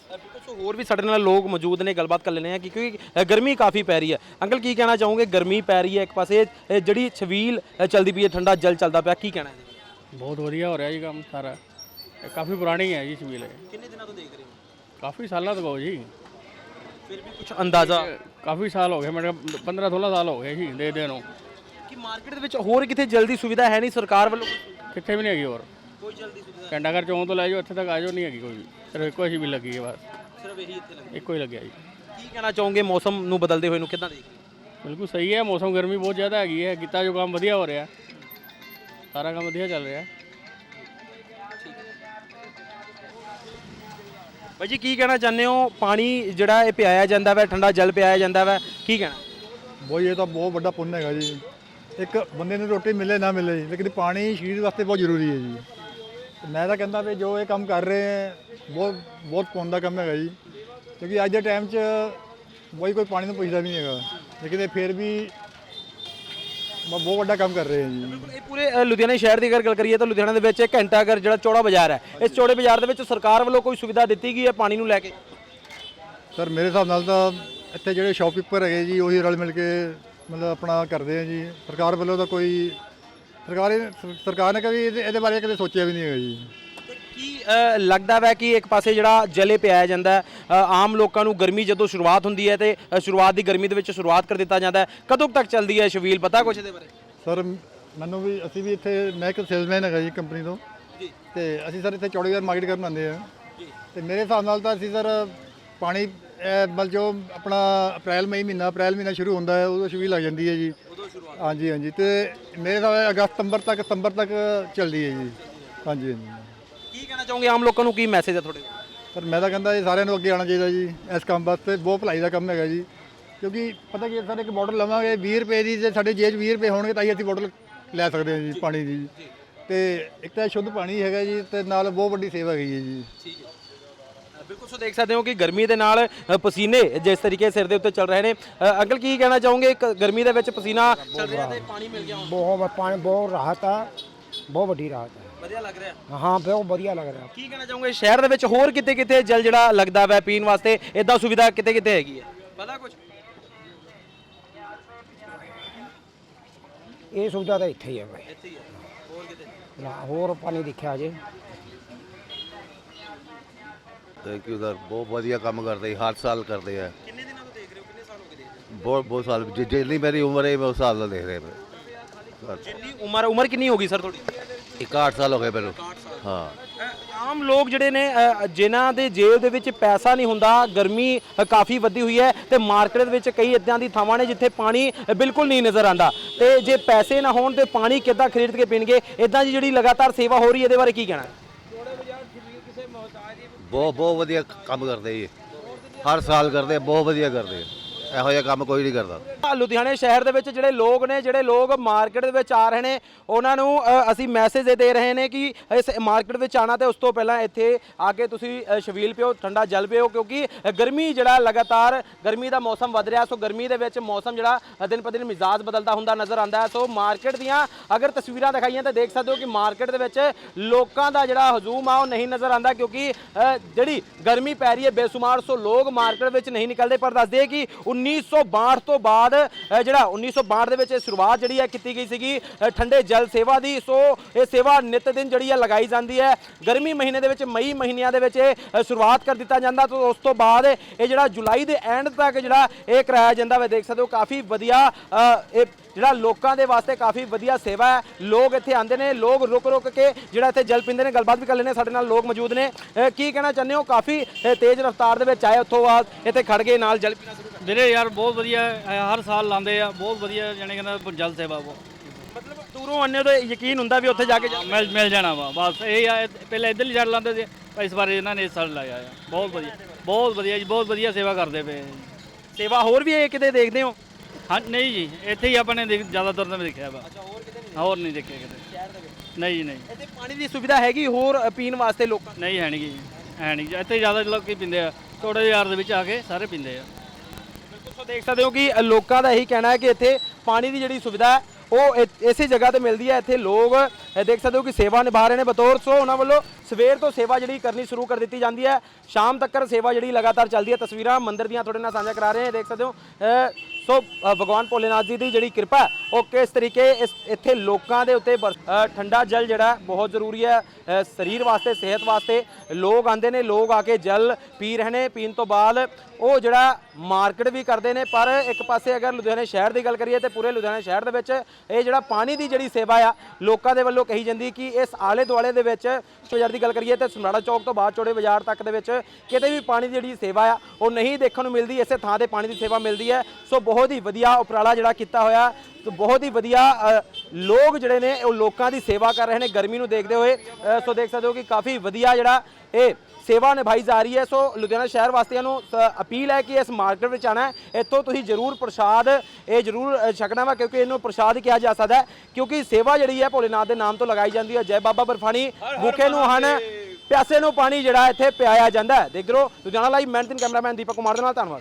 ਸੋ ਹੋਰ ਵੀ ਸਾਡੇ ਨਾਲ ਲੋਕ ਮੌਜੂਦ ਨੇ ਗੱਲਬਾਤ ਕਰ ਲੈਣੇ ਆ ਕਿ ਕਿਉਂਕਿ ਅ, ਗਰਮੀ ਕਾਫੀ ਪੈ ਰਹੀ ਹੈ। ਅੰਕਲ ਕੀ ਕਹਿਣਾ ਚਾਹੋਗੇ? ਗਰਮੀ ਪੈ ਰਹੀ ਹੈ ਇੱਕ ਪਾਸੇ ਜਿਹੜੀ ਛਬੀਲ ਅ, ਚੱਲਦੀ ਪਈ ਹੈ ਠੰਡਾ ਜਲ ਚੱਲਦਾ ਪਿਆ ਕੀ ਕਹਿਣਾ ਹੈ? ਬਹੁਤ ਵਧੀਆ ਹੋ ਰਿਹਾ ਜੀ ਕੰਮ ਸਾਰਾ। ਇਹ ਕਾਫੀ ਪੁਰਾਣੀ ਹੈ ਜੀ ਛਬੀਲ ਇਹ। ਕਿੰਨੇ ਦਿਨਾਂ ਤੋਂ ਦੇਖ ਰਹੇ ਹੋ? ਕਾਫੀ ਸਾਲਾਂ ਤੋਂ ਹੋ ਜੀ। ਫਿਰ ਵੀ ਕੁਝ ਅੰਦਾਜ਼ਾ? ਕਾਫੀ ਸਾਲ ਹੋ ਗਏ ਮੇਰੇ 15 16 ਸਾਲ ਹੋ ਗਏ ਜੀ ਦੇ ਦੇ ਨੂੰ। ਕਿ ਮਾਰਕੀਟ ਦੇ ਵਿੱਚ ਹੋਰ ਕਿਤੇ ਜਲਦੀ ਸੁਵਿਧਾ ਹੈ ਨਹੀਂ ਸਰਕਾਰ ਵੱਲੋਂ? ਕਿੱਥੇ ਵੀ ਨਹੀਂ ਹੈਗੀ ਹੋਰ। ਕੋਈ ਜਲਦੀ ਸੁਵਿਧਾ? ਘੰਟਾਘਰ ਚੌਂਕ ਤੋਂ ਲੈ ਜਾਓ ਇੱਥੇ ਤੱਕ ਆ ਜਾਓ ਨਹੀਂ ਹੈਗੀ ਕੋਈ ਸਿਰਫ ਇੱਕੋ ਵੀ ਲੱਗੀ ਹੈ ਬਸ। ਸਿਰਫ ਇਹੀ ਇੱਥੇ ਲੱਗੀ ਇੱਕੋ ਹੀ ਲੱਗਿਆ ਜੀ। ਕੀ ਕਹਿਣਾ ਚਾਹੋਗੇ ਮੌਸਮ ਨੂੰ ਬਦਲਦੇ ਹੋਏ ਨੂੰ? ਕਿੱਦਾਂ ਦੇਖ ਰਹੇ ਹੋ? ਬਿਲਕੁਲ ਸਹੀ ਹੈ ਮੌਸਮ ਗਰਮੀ ਬਹੁਤ ਜ਼ਿਆਦਾ ਹੈਗੀ ਹੈ ਕੀਤਾ ਜੋ ਕੰਮ ਵਧੀਆ ਹੋ ਰਿਹਾ। ਸਾਰਾ ਕੰਮ ਵਧੀਆ ਚੱਲ ਰਿਹਾ। ਬਾਈ ਜੀ ਕੀ ਕਹਿਣਾ ਚਾਹੁੰਦੇ ਹੋ? ਪਾਣੀ ਜਿਹੜਾ ਇਹ ਪਿਆਇਆ ਜਾਂਦਾ ਵਾ ਠੰਡਾ ਜਲ ਪਿਆਇਆ ਜਾਂਦਾ ਵਾ ਕੀ ਕਹਿਣਾ? ਬਹੁਤ ਇਹ ਤਾਂ ਬਹੁਤ ਵੱਡਾ ਪੁੰਨ ਹੈਗਾ ਜੀ। ਇੱਕ ਬੰਦੇ ਨੂੰ ਰੋਟੀ ਮਿਲੇ ਨਾ ਮਿਲੇ ਲੇਕਿਨ ਪਾਣੀ ਸਰੀਰ ਵਾਸਤੇ ਬਹੁਤ ਜ਼ਰੂਰੀ ਹੈ ਜੀ। ਮੈਂ ਤਾਂ ਕਹਿੰਦਾ ਵੀ ਜੋ ਇਹ ਕੰਮ ਕਰ ਰਹੇ ਹੈ ਬਹੁਤ ਬਹੁਤ ਪੁੰਨ ਦਾ ਕੰਮ ਹੈਗਾ ਜੀ। ਕਿਉਂਕਿ ਅੱਜ ਦੇ ਟਾਈਮ 'ਚ ਕੋਈ ਕੋਈ ਪਾਣੀ ਨੂੰ ਪੁੱਛਦਾ ਵੀ ਨਹੀਂ ਹੈਗਾ। ਲੇਕਿਨ ਇਹ ਫਿਰ ਵੀ ਬ- ਬਹੁਤ ਵੱਡਾ ਕੰਮ ਕਰ ਰਹੇ ਹੈ ਜੀ। ਇਹ ਪੂਰੇ ਅ, ਲੁਧਿਆਣਾ ਸ਼ਹਿਰ ਦੀ ਅਗਰ ਗੱਲ ਕਰੀਏ ਤਾਂ ਲੁਧਿਆਣਾ ਦੇ ਵਿੱਚ ਇੱਕ ਘੰਟਾ ਘਰ ਜਿਹੜਾ ਚੌੜਾ ਬਾਜ਼ਾਰ ਹੈ। ਇਸ ਚੌੜੇ ਬਾਜ਼ਾਰ ਦੇ ਵਿੱਚ ਸਰਕਾਰ ਵੱਲੋਂ ਕੋਈ ਸੁਵਿਧਾ ਦਿੱਤੀ ਗਈ ਹੈ ਪਾਣੀ ਨੂੰ ਲੈ ਕੇ? ਸਰ ਮੇਰੇ ਹਿਸਾਬ ਨਾਲ ਤਾਂ ਇੱਥੇ ਜਿਹੜੇ ਸ਼ਾਪਕੀਪਰ ਹੈਗੇ ਜੀ ਉਹੀ ਰਲ ਮਿਲ ਕੇ ਮਤਲਬ ਆਪਣਾ ਕਰਦੇ ਆ ਜੀ। ਸਰਕਾਰ ਵੱਲੋਂ ਤਾਂ ਕੋਈ ਸਰਕਾਰ ਸਰਕਾਰ ਨੇ ਕਦੀ ਇਹਦੇ ਇਹਦੇ ਬਾਰੇ ਕਦੇ ਸੋਚਿਆ ਵੀ ਨਹੀਂ ਹੈਗਾ ਜੀ। ਕੀ ਅ, ਲੱਗਦਾ ਵੈ ਕਿ ਇੱਕ ਪਾਸੇ ਜਿਹੜਾ ਜਲੇ ਪਿਆਇਆ ਜਾਂਦਾ ਹੈ, ਅ, ਆਮ ਲੋਕਾਂ ਨੂੰ ਗਰਮੀ ਜਦੋਂ ਸ਼ੁਰੂਆਤ ਹੁੰਦੀ ਹੈ ਤੇ ਅ, ਸ਼ੁਰੂਆਤ ਦੀ ਗਰਮੀ ਦੇ ਵਿੱਚ ਸ਼ੁਰੂਆਤ ਕਰ ਦਿੱਤਾ ਜਾਂਦਾ ਹੈ ਕਦੋਂ ਕੁ ਤੱਕ ਚੱਲਦੀ ਹੈ ਸ਼ਵੀਲ ਪਤਾ ਕੁਛ ਇਹਦੇ ਬਾਰੇ? ਸਰ ਮੈਨੂੰ ਵੀ ਅਸੀਂ ਵੀ ਇੱਥੇ ਮੈਂ ਇੱਕ ਸੇਲਸਮੈਨ ਹੈਗਾ ਜੀ ਕੰਪਨੀ ਤੋਂ। ਜੀ। ਤੇ ਅਸੀਂ ਸਰ ਇੱਥੇ ਚੌੜੀਵਾਰ ਮਾਰਕੀਟ ਕਰਨ ਆਉਂਦੇ ਆ ਤੇ ਮੇਰੇ ਹਿਸਾਬ ਨਾਲ ਤਾਂ ਅਸੀਂ ਸਰ ਪਾਣੀ ਇਹ ਮਤਲਬ ਜੋ ਆਪਣਾ ਅਪ੍ਰੈਲ ਮਈ ਮਹੀਨਾ ਅਪ੍ਰੈਲ ਮਹੀਨਾ ਸ਼ੁਰੂ ਹੁੰਦਾ ਹੈ ਉਦੋਂ ਸ਼ੁਰੂ ਲੱਗ ਜਾਂਦੀ ਹੈ ਜੀ। ਹਾਂਜੀ ਹਾਂਜੀ ਤੇ ਮੇਰੇ ਨਾਲ ਅਗਸਤ ਸਤੰਬਰ ਤੱਕ ਸਤੰਬਰ ਤੱਕ ਚੱਲਦੀ ਹੈ ਜੀ। ਹਾਂਜੀ ਹਾਂਜੀ। ਕੀ ਕਹਿਣਾ ਚਾਹੋਗੇ ਆਮ ਲੋਕਾਂ ਨੂੰ? ਕੀ ਮੈਸੇਜ ਹੈ ਤੁਹਾਡੇ ਪਰ ਮੈਂ ਤਾਂ ਕਹਿੰਦਾ ਇਹ ਸਾਰਿਆਂ ਨੂੰ ਅੱਗੇ ਆਉਣਾ ਚਾਹੀਦਾ ਜੀ ਇਸ ਕੰਮ ਵਾਸਤੇ। ਬਹੁਤ ਭਲਾਈ ਦਾ ਕੰਮ ਹੈਗਾ ਜੀ। ਕਿਉਂਕਿ ਪਤਾ ਕੀ ਹੈ ਸਰ ਇੱਕ ਬੋਟਲ ਲਵਾਂਗੇ 20 ਰੁਪਏ ਦੀ ਜੇ ਸਾਡੇ ਜੇਬ 'ਚ 20 ਰੁਪਏ ਹੋਣਗੇ ਤਾਂ ਹੀ ਅਸੀਂ ਬੋਟਲ ਲੈ ਸਕਦੇ ਹਾਂ ਜੀ ਪਾਣੀ ਦੀ ਤੇ ਇੱਕ ਤਾਂ ਸ਼ੁੱਧ ਪਾਣੀ ਹੈਗਾ ਜੀ ਤੇ ਨਾਲ ਬਹੁਤ ਵੱਡੀ ਸੇਵਾ ਹੈਗੀ ਹੈ ਜੀ। ਠੀਕ ਹੈ। ਬਿਲਕੁਲ ਸੋ ਦੇਖ ਸਕਦੇ ਹੋ ਕਿ ਗਰਮੀ ਦੇ ਨਾਲ ਪਸੀਨੇ ਜਿਸ ਤਰੀਕੇ ਸਿਰ ਦੇ ਉੱਤੇ ਚੱਲ ਰਹੇ ਨੇ। ਅੰਕਲ ਕੀ ਕਹਿਣਾ ਚਾਹੋਗੇ? ਇੱਕ ਗਰਮੀ ਦੇ ਵਿੱਚ ਪਸੀਨਾ ਚੱਲ ਰਿਹਾ ਤੇ ਪਾਣੀ ਮਿਲ ਗਿਆ ਬਹੁਤ ਪਾਣੀ ਬਹੁਤ ਰਾਹਤ ਆ। ਬਹੁਤ ਵੱਡੀ ਰਾਹਤ ਹੈ ਵਧੀਆ ਲੱਗ ਰਿਹਾ? ਹਾਂ ਬਹੁਤ ਵਧੀਆ ਲੱਗ ਰਿਹਾ। ਕੀ ਕਹਿਣਾ ਚਾਹੋਗੇ? ਸ਼ਹਿਰ ਦੇ ਵਿੱਚ ਹੋਰ ਕਿਤੇ ਕਿਤੇ ਜਲ ਜਿਹੜਾ ਲੱਗਦਾ ਵੈ ਪੀਣ ਵਾਸਤੇ ਇਦਾਂ ਸੁਵਿਧਾ ਕਿਤੇ ਕਿਤੇ ਹੈਗੀ ਹੈ? ਪਤਾ ਕੁਝ ਇਹ ਸੁਵਿਧਾ ਤਾਂ ਇੱਥੇ ਹੀ ਹੈ ਭਾਈ ਇੱਥੇ ਹੀ ਹੈ ਹੋਰ ਕਿਤੇ ਨਾ ਹੋਰ ਪਾਣੀ ਦੇਖਿਆ ਜੇ ਥੈਂਕ ਯੂ ਸਰ ਬਹੁਤ ਵਧੀਆ ਕੰਮ ਕਰਦੇ ਹਰ ਸਾਲ ਕਰਦੇ ਆ। ਕਿੰਨੇ ਦਿਨਾਂ ਤੋਂ ਦੇਖ ਰਹੇ ਹੋ? ਕਿੰਨੇ ਸਾਲ ਹੋ ਗਏ ਦੇਖ ਰਹੇ ਬਹੁਤ ਬਹੁਤ ਸਾਲ ਜਿ- ਜਿੰਨੀ ਮੇਰੀ ਉਮਰ ਹੈ ਮੈਂ ਉਸ ਸਾਲ ਦਾ ਦੇਖ ਰਿਹਾ ਮੈਂ ਹੋ ਜਿੰਨੀ ਉਮਰ ਉਮਰ ਕਿੰਨੀ ਹੋ ਗਈ ਸਰ ਤੁਹਾਡੀ? 61 ਸਾਲ ਹੋ ਗਏ ਮੈਨੂੰ। ਹਾਂ। ਅ, ਆਮ ਲੋਕ ਜਿਹੜੇ ਨੇ ਅ, ਜਿਨ੍ਹਾਂ ਦੇ ਜੇਬ ਦੇ ਵਿੱਚ ਪੈਸਾ ਨਹੀਂ ਹੁੰਦਾ ਗਰਮੀ ਅ, ਕਾਫੀ ਵੱਧੀ ਹੋਈ ਹੈ ਤੇ ਮਾਰਕੀਟ ਦੇ ਵਿੱਚ ਕਈ ਇਦਾਂ ਦੀ ਥਾਵਾਂ ਨੇ ਜਿੱਥੇ ਪਾਣੀ ਅ, ਬਿਲਕੁਲ ਨਹੀਂ ਨਜ਼ਰ ਆਂਦਾ ਤੇ ਜੇ ਪੈਸੇ ਨਾ ਹੋਣ ਤੇ ਪਾਣੀ ਕਿੱਦਾਂ ਖਰੀਦ ਕੇ ਪੀਣਗੇ? ਇਦਾਂ ਦੀ ਜਿਹੜੀ ਲਗਾਤਾਰ ਸੇਵਾ ਹੋ ਰਹੀ ਹੈ ਇਹਦੇ ਬਾਰੇ ਕੀ ਕਹਿਣਾ ਬਹੁਤ ਬਹੁਤ ਵਧੀਆ ਕੰਮ ਕਰਦੇ ਜੀ। ਹਰ ਸਾਲ ਕਰਦੇ ਬਹੁਤ ਵਧੀਆ ਕਰਦੇ। ਇਹੋ ਜਿਹਾ ਕੰਮ ਕੋਈ ਨਹੀਂ ਕਰਦਾ। ਆ ਲੁਧਿਆਣੇ ਸ਼ਹਿਰ ਦੇ ਵਿੱਚ ਜਿਹੜੇ ਲੋਕ ਨੇ ਜਿਹੜੇ ਲੋਕ ਮਾਰਕੀਟ ਦੇ ਵਿੱਚ ਆ ਰਹੇ ਨੇ ਉਹਨਾਂ ਨੂੰ ਅ, ਅਸੀਂ ਮੈਸੇਜ ਦੇ ਰਹੇ ਨੇ ਕਿ ਇਸ ਮਾਰਕੀਟ ਵਿੱਚ ਆਣਾ ਤੇ ਉਸ ਤੋਂ ਪਹਿਲਾਂ ਇੱਥੇ ਆ ਕੇ ਤੁਸੀਂ ਅ, ਛਬੀਲ ਪਿਓ ਠੰਡਾ ਜਲ ਪਿਓ ਕਿਉਂਕਿ ਅ, ਗਰਮੀ ਜਿਹੜਾ ਲਗਾਤਾਰ ਗਰਮੀ ਦਾ ਮੌਸਮ ਵੱਧ ਰਿਹਾ ਸੋ ਗਰਮੀ ਦੇ ਵਿੱਚ ਮੌਸਮ ਜਿਹੜਾ ਅ, ਦਿਨ ਪਰ ਦਿਨ ਮਿਜ਼ਾਜ ਬਦਲਦਾ ਹੁੰਦਾ ਨਜ਼ਰ ਆਉਂਦਾ ਹੈ। ਸੋ ਮਾਰਕੀਟ ਦੀਆਂ ਅਗਰ ਤਸਵੀਰਾਂ ਦਿਖਾਈਆਂ ਤਾਂ ਦੇਖ ਸਕਦੇ ਹੋ ਕਿ ਮਾਰਕੀਟ ਦੇ ਵਿੱਚ ਲੋਕਾਂ ਦਾ ਜਿਹੜਾ ਹਜੂਮ ਆ ਉਹ ਨਹੀਂ ਨਜ਼ਰ ਆਉਂਦਾ ਕਿਉਂਕਿ ਅ, ਜਿਹੜੀ ਗਰਮੀ ਪੈ ਰਹੀ ਹੈ ਬੇਸ਼ੁਮਾਰ ਸੋ ਲੋਕ ਮਾਰਕੀਟ ਵਿੱਚ ਨਹੀਂ ਨਿਕਲਦੇ ਪਰ ਦੱਸਦੇ ਕਿ 19 1962 ਤੋਂ ਬਾਅਦ ਅ, ਜਿਹੜਾ 1962 ਦੇ ਵਿੱਚ ਇਹ ਸ਼ੁਰੂਆਤ ਜਿਹੜੀ ਹੈ ਕੀਤੀ ਗਈ ਸੀਗੀ ਅ, ਠੰਡੇ ਜਲ ਸੇਵਾ ਦੀ। ਸੋ ਇਹ ਸੇਵਾ ਨਿਤ ਦਿਨ ਜਿਹੜੀ ਹੈ ਲਗਾਈ ਜਾਂਦੀ ਹੈ। ਗਰਮੀ ਮਹੀਨੇ ਦੇ ਵਿੱਚ ਮਈ ਮਹੀਨਿਆਂ ਦੇ ਵਿੱਚ ਇਹ ਅ, ਸ਼ੁਰੂਆਤ ਕਰ ਦਿੱਤਾ ਜਾਂਦਾ। ਤੋਂ ਉਸ ਤੋਂ ਬਾਅਦ ਇਹ ਜਿਹੜਾ ਜੁਲਾਈ ਦੇ ਐਂਡ ਤੱਕ ਜਿਹੜਾ ਇਹ ਕਰਾਇਆ ਜਾਂਦਾ ਵਾ ਦੇਖ ਸਕਦੇ ਹੋ ਕਾਫੀ ਵਧੀਆ ਅ, ਇਹ ਜਿਹੜਾ ਲੋਕਾਂ ਦੇ ਵਾਸਤੇ ਕਾਫੀ ਵਧੀਆ ਸੇਵਾ ਹੈ। ਲੋਕ ਇੱਥੇ ਆਉਂਦੇ ਨੇ ਲੋਕ ਰੁਕ ਰੁਕ ਕੇ ਜਿਹੜਾ ਇੱਥੇ ਜਲ ਪੀਂਦੇ ਨੇ ਗੱਲਬਾਤ ਵੀ ਕਰ ਲੈਣੇ ਸਾਡੇ ਨਾਲ ਲੋਕ ਮੌਜੂਦ ਨੇ। ਅ, ਕੀ ਕਹਿਣਾ ਚਾਹੁੰਦੇ ਹੋ? ਕਾਫੀ ਅ, ਤੇਜ਼ ਰਫ਼ਤਾਰ ਦੇ ਵਿੱਚ ਆਏ ਉੱਥੋਂ ਬਾਅਦ ਇੱਥੇ ਖੜ ਗਏ ਨਾਲ ਜਲ ਪੀਣਾ ਸ਼ੁਰੂ ਵੀਰੇ ਯਾਰ ਬਹੁਤ ਵਧੀਆ ਹੈ, ਹਰ ਸਾਲ ਲਾਉਂਦੇ ਆ ਬਹੁਤ ਵਧੀਆ ਜਾਣੀ ਕਹਿੰਦਾ ਜਲ ਸੇਵਾ ਬਹੁਤ। ਮਤਲਬ ਦੂਰੋਂ ਆਨੇ ਤਾਂ ਯਕੀਨ ਹੁੰਦਾ ਵੀ ਉੱਥੇ ਜਾ ਕੇ ਮਿਲ ਮਿਲ ਜਾਣਾ ਵਾ ਬਸ ਇਹ ਆ ਪਹਿਲਾਂ ਇੱਧਰ ਹੀ ਜਲ ਲਾਉਂਦੇ ਸੀ ਪਰ ਇਸ ਵਾਰ ਇਹਨਾਂ ਨੇ ਇਸ ਸਾਲ ਲਾਇਆ ਆ। ਬਹੁਤ ਵਧੀਆ ਬਹੁਤ ਵਧੀਆ ਜੀ ਬਹੁਤ ਵਧੀਆ ਸੇਵਾ ਕਰਦੇ ਪਏ ਸੇਵਾ ਹੋਰ ਵੀ ਇਹ ਕਿਤੇ ਦੇਖਦੇ ਹੋ? ਹਾਂ ਨਹੀਂ ਜੀ ਇੱਥੇ ਹੀ ਆਪਾਂ ਨੇ ਦੇਖ- ਜ਼ਿਆਦਾਤਰ ਤਾਂ ਦੇਖਿਆ ਵਾ। ਹੋਰ ਨਹੀਂ ਦੇਖਿਆ? ਕਿਤੇ। ਨਹੀਂ ਜੀ ਨਹੀਂ ਇੱਥੇ ਪਾਣੀ ਦੀ ਸੁਵਿਧਾ ਹੈਗੀ ਹੋਰ ਅ, ਪੀਣ ਵਾਸਤੇ ਲੋਕਾਂ ਨੂੰ? ਨਹੀਂ ਹੈ ਨਹੀਂ ਜੀ ਹੈ ਨਹੀਂ ਜੀ ਇੱਥੇ ਜ਼ਿਆਦਾ ਲੋਕੀ ਪੀਂਦੇ ਆ। ਥੋੜੇ ਯਾਰ ਦੇ ਵਿੱਚ ਆ ਕੇ ਸਾਰੇ ਪੀਂਦੇ ਆ। ਦੇਖ ਸਕਦੇ ਹੋ ਕਿ ਲੋਕਾਂ ਦਾ ਇਹੀ ਕਹਿਣਾ ਹੈ ਕਿ ਇੱਥੇ ਪਾਣੀ ਦੀ ਜਿਹੜੀ ਸੁਵਿਧਾ ਹੈ ਉਹ ਇ- ਇਸੇ ਜਗ੍ਹਾ ਤੇ ਮਿਲਦੀ ਹੈ ਇੱਥੇ ਲੋਕ ਅ, ਦੇਖ ਸਕਦੇ ਹੋ ਕਿ ਸੇਵਾ ਨਿਭਾ ਰਹੇ ਨੇ ਬਤੌਰ। ਸੋ ਉਹਨਾਂ ਵੱਲੋਂ ਸਵੇਰ ਤੋਂ ਸੇਵਾ ਜਿਹੜੀ ਕਰਨੀ ਸ਼ੁਰੂ ਕਰ ਦਿੱਤੀ ਜਾਂਦੀ ਹੈ। ਸ਼ਾਮ ਤੱਕ ਸੇਵਾ ਜਿਹੜੀ ਲਗਾਤਾਰ ਚੱਲਦੀ ਹੈ ਤਸਵੀਰਾਂ ਮੰਦਿਰ ਦੀਆਂ ਤੁਹਾਡੇ ਨਾਲ ਸਾਂਝਾ ਕਰਾ ਰਹੇ ਹਾਂ ਦੇਖ ਸਕਦੇ ਹੋ। ਅ, ਸੋ ਅ, ਭਗਵਾਨ ਭੋਲੇਨਾਥ ਜੀ ਦੀ ਜਿਹੜੀ ਕਿਰਪਾ ਹੈ, ਉਹ ਕਿਸ ਤਰੀਕੇ ਇਸ ਇੱਥੇ ਲੋਕਾਂ ਦੇ ਉੱਤੇ ਬਰਸ- ਅ, ਠੰਡਾ ਜਲ ਜਿਹੜਾ ਹੈ, ਬਹੁਤ ਜ਼ਰੂਰੀ ਹੈ। ਅ, ਸਰੀਰ ਵਾਸਤੇ ਸਿਹਤ ਵਾਸਤੇ ਲੋਕ ਆਂਦੇ ਨੇ ਲੋਕ ਆ ਕੇ ਜਲ ਪੀ ਰਹੇ ਨੇ। ਪੀਣ ਤੋਂ ਬਾਅਦ ਉਹ ਜਿਹੜਾ ਮਾਰਕੀਟ ਵੀ ਕਰਦੇ ਨੇ, ਪਰ ਇੱਕ ਪਾਸੇ ਅਗਰ ਲੁਧਿਆਣੇ ਸ਼ਹਿਰ ਦੀ ਗੱਲ ਕਰੀਏ ਤੇ ਪੂਰੇ ਲੁਧਿਆਣਾ ਸ਼ਹਿਰ ਦੇ ਵਿੱਚ ਇਹ ਜਿਹੜਾ ਪਾਣੀ ਦੀ ਜਿਹੜੀ ਸੇਵਾ ਆ, ਲੋਕਾਂ ਦੇ ਵੱਲੋਂ ਕਹੀ ਜਾਂਦੀ ਕਿ ਇਸ ਆਲੇ ਦੁਆਲੇ ਦੇ ਵਿੱਚ ਬਾਜ਼ਾਰ ਦੀ ਗੱਲ ਕਰੀਏ ਤੇ ਸਮਰਾੜਾ ਚੌਕ ਤੋਂ ਬਾਅਦ ਚੌੜੇ ਬਾਜ਼ਾਰ ਤੱਕ ਦੇ ਵਿੱਚ ਕਿਤੇ ਵੀ ਪਾਣੀ ਦੀ ਜਿਹੜੀ ਸੇਵਾ ਆ, ਉਹ ਨਹੀਂ ਦੇਖਣ ਨੂੰ ਮਿਲਦੀ, ਇਸੇ ਥਾਂ ਤੇ ਪਾਣੀ ਦੀ ਸੇਵਾ ਮਿਲਦੀ ਹੈ। ਸੋ ਬਹੁਤ ਹੀ ਵਧੀਆ ਉਪਰਾਲਾ ਜਿਹੜਾ ਕੀਤਾ ਹੋਇਆ, ਸੋ ਬਹੁਤ ਹੀ ਵਧੀਆ ਲੋਕ ਜਿਹੜੇ ਨੇ, ਉਹ ਲੋਕਾਂ ਦੀ ਸੇਵਾ ਕਰ ਰਹੇ ਨੇ, ਗਰਮੀ ਨੂੰ ਦੇਖਦੇ ਹੋਏ ਸੋ ਦੇਖ ਸਕਦੇ ਹੋ ਕਿ ਕਾਫੀ ਵਧੀਆ ਜਿਹੜਾ ਇਹ ਸੇਵਾ ਨਿਭਾਈ ਜਾ ਰਹੀ ਹੈ। ਸੋ ਲੁਧਿਆਣਾ ਸ਼ਹਿਰ ਵਾਸੀਆਂ ਨੂੰ ਅਪੀਲ ਹੈ ਕਿ ਇਸ ਮਾਰਕੀਟ ਵਿੱਚ ਆਣਾ ਹੈ। ਇੱਥੋਂ ਤੁਸੀਂ ਜ਼ਰੂਰ ਪ੍ਰਸ਼ਾਦ ਇਹ ਜ਼ਰੂਰ ਛਕਣਾ ਵਾ ਕਿਉਂਕਿ ਇਹਨੂੰ ਪ੍ਰਸ਼ਾਦ ਕਿਹਾ ਜਾ ਸਕਦਾ ਕਿਉਂਕਿ ਸੇਵਾ ਜਿਹੜੀ ਹੈ ਭੋਲੇਨਾਥ ਦੇ ਨਾਮ ਤੋਂ ਲਗਾਈ ਜਾਂਦੀ ਹੈ। ਜੈ ਬਾਬਾ ਬਰਫਾਨੀ ਭੁੱਖੇ ਨੂੰ ਹਨ। ਪਿਆਸੇ ਨੂੰ ਪਾਣੀ ਜਿਹੜਾ ਇੱਥੇ ਪਿਆਇਆ ਜਾਂਦਾ ਹੈ। ਦੇਖ ਲਓ ਲੁਧਿਆਣਾ ਲਾਈਵ ਮੈਂ ਤਿੰਨ ਕੈਮਰਾਮੈਨ ਦੀਪਕ ਕੁਮਾਰ ਦੇ ਨਾਲ ਧੰਨਵਾਦ।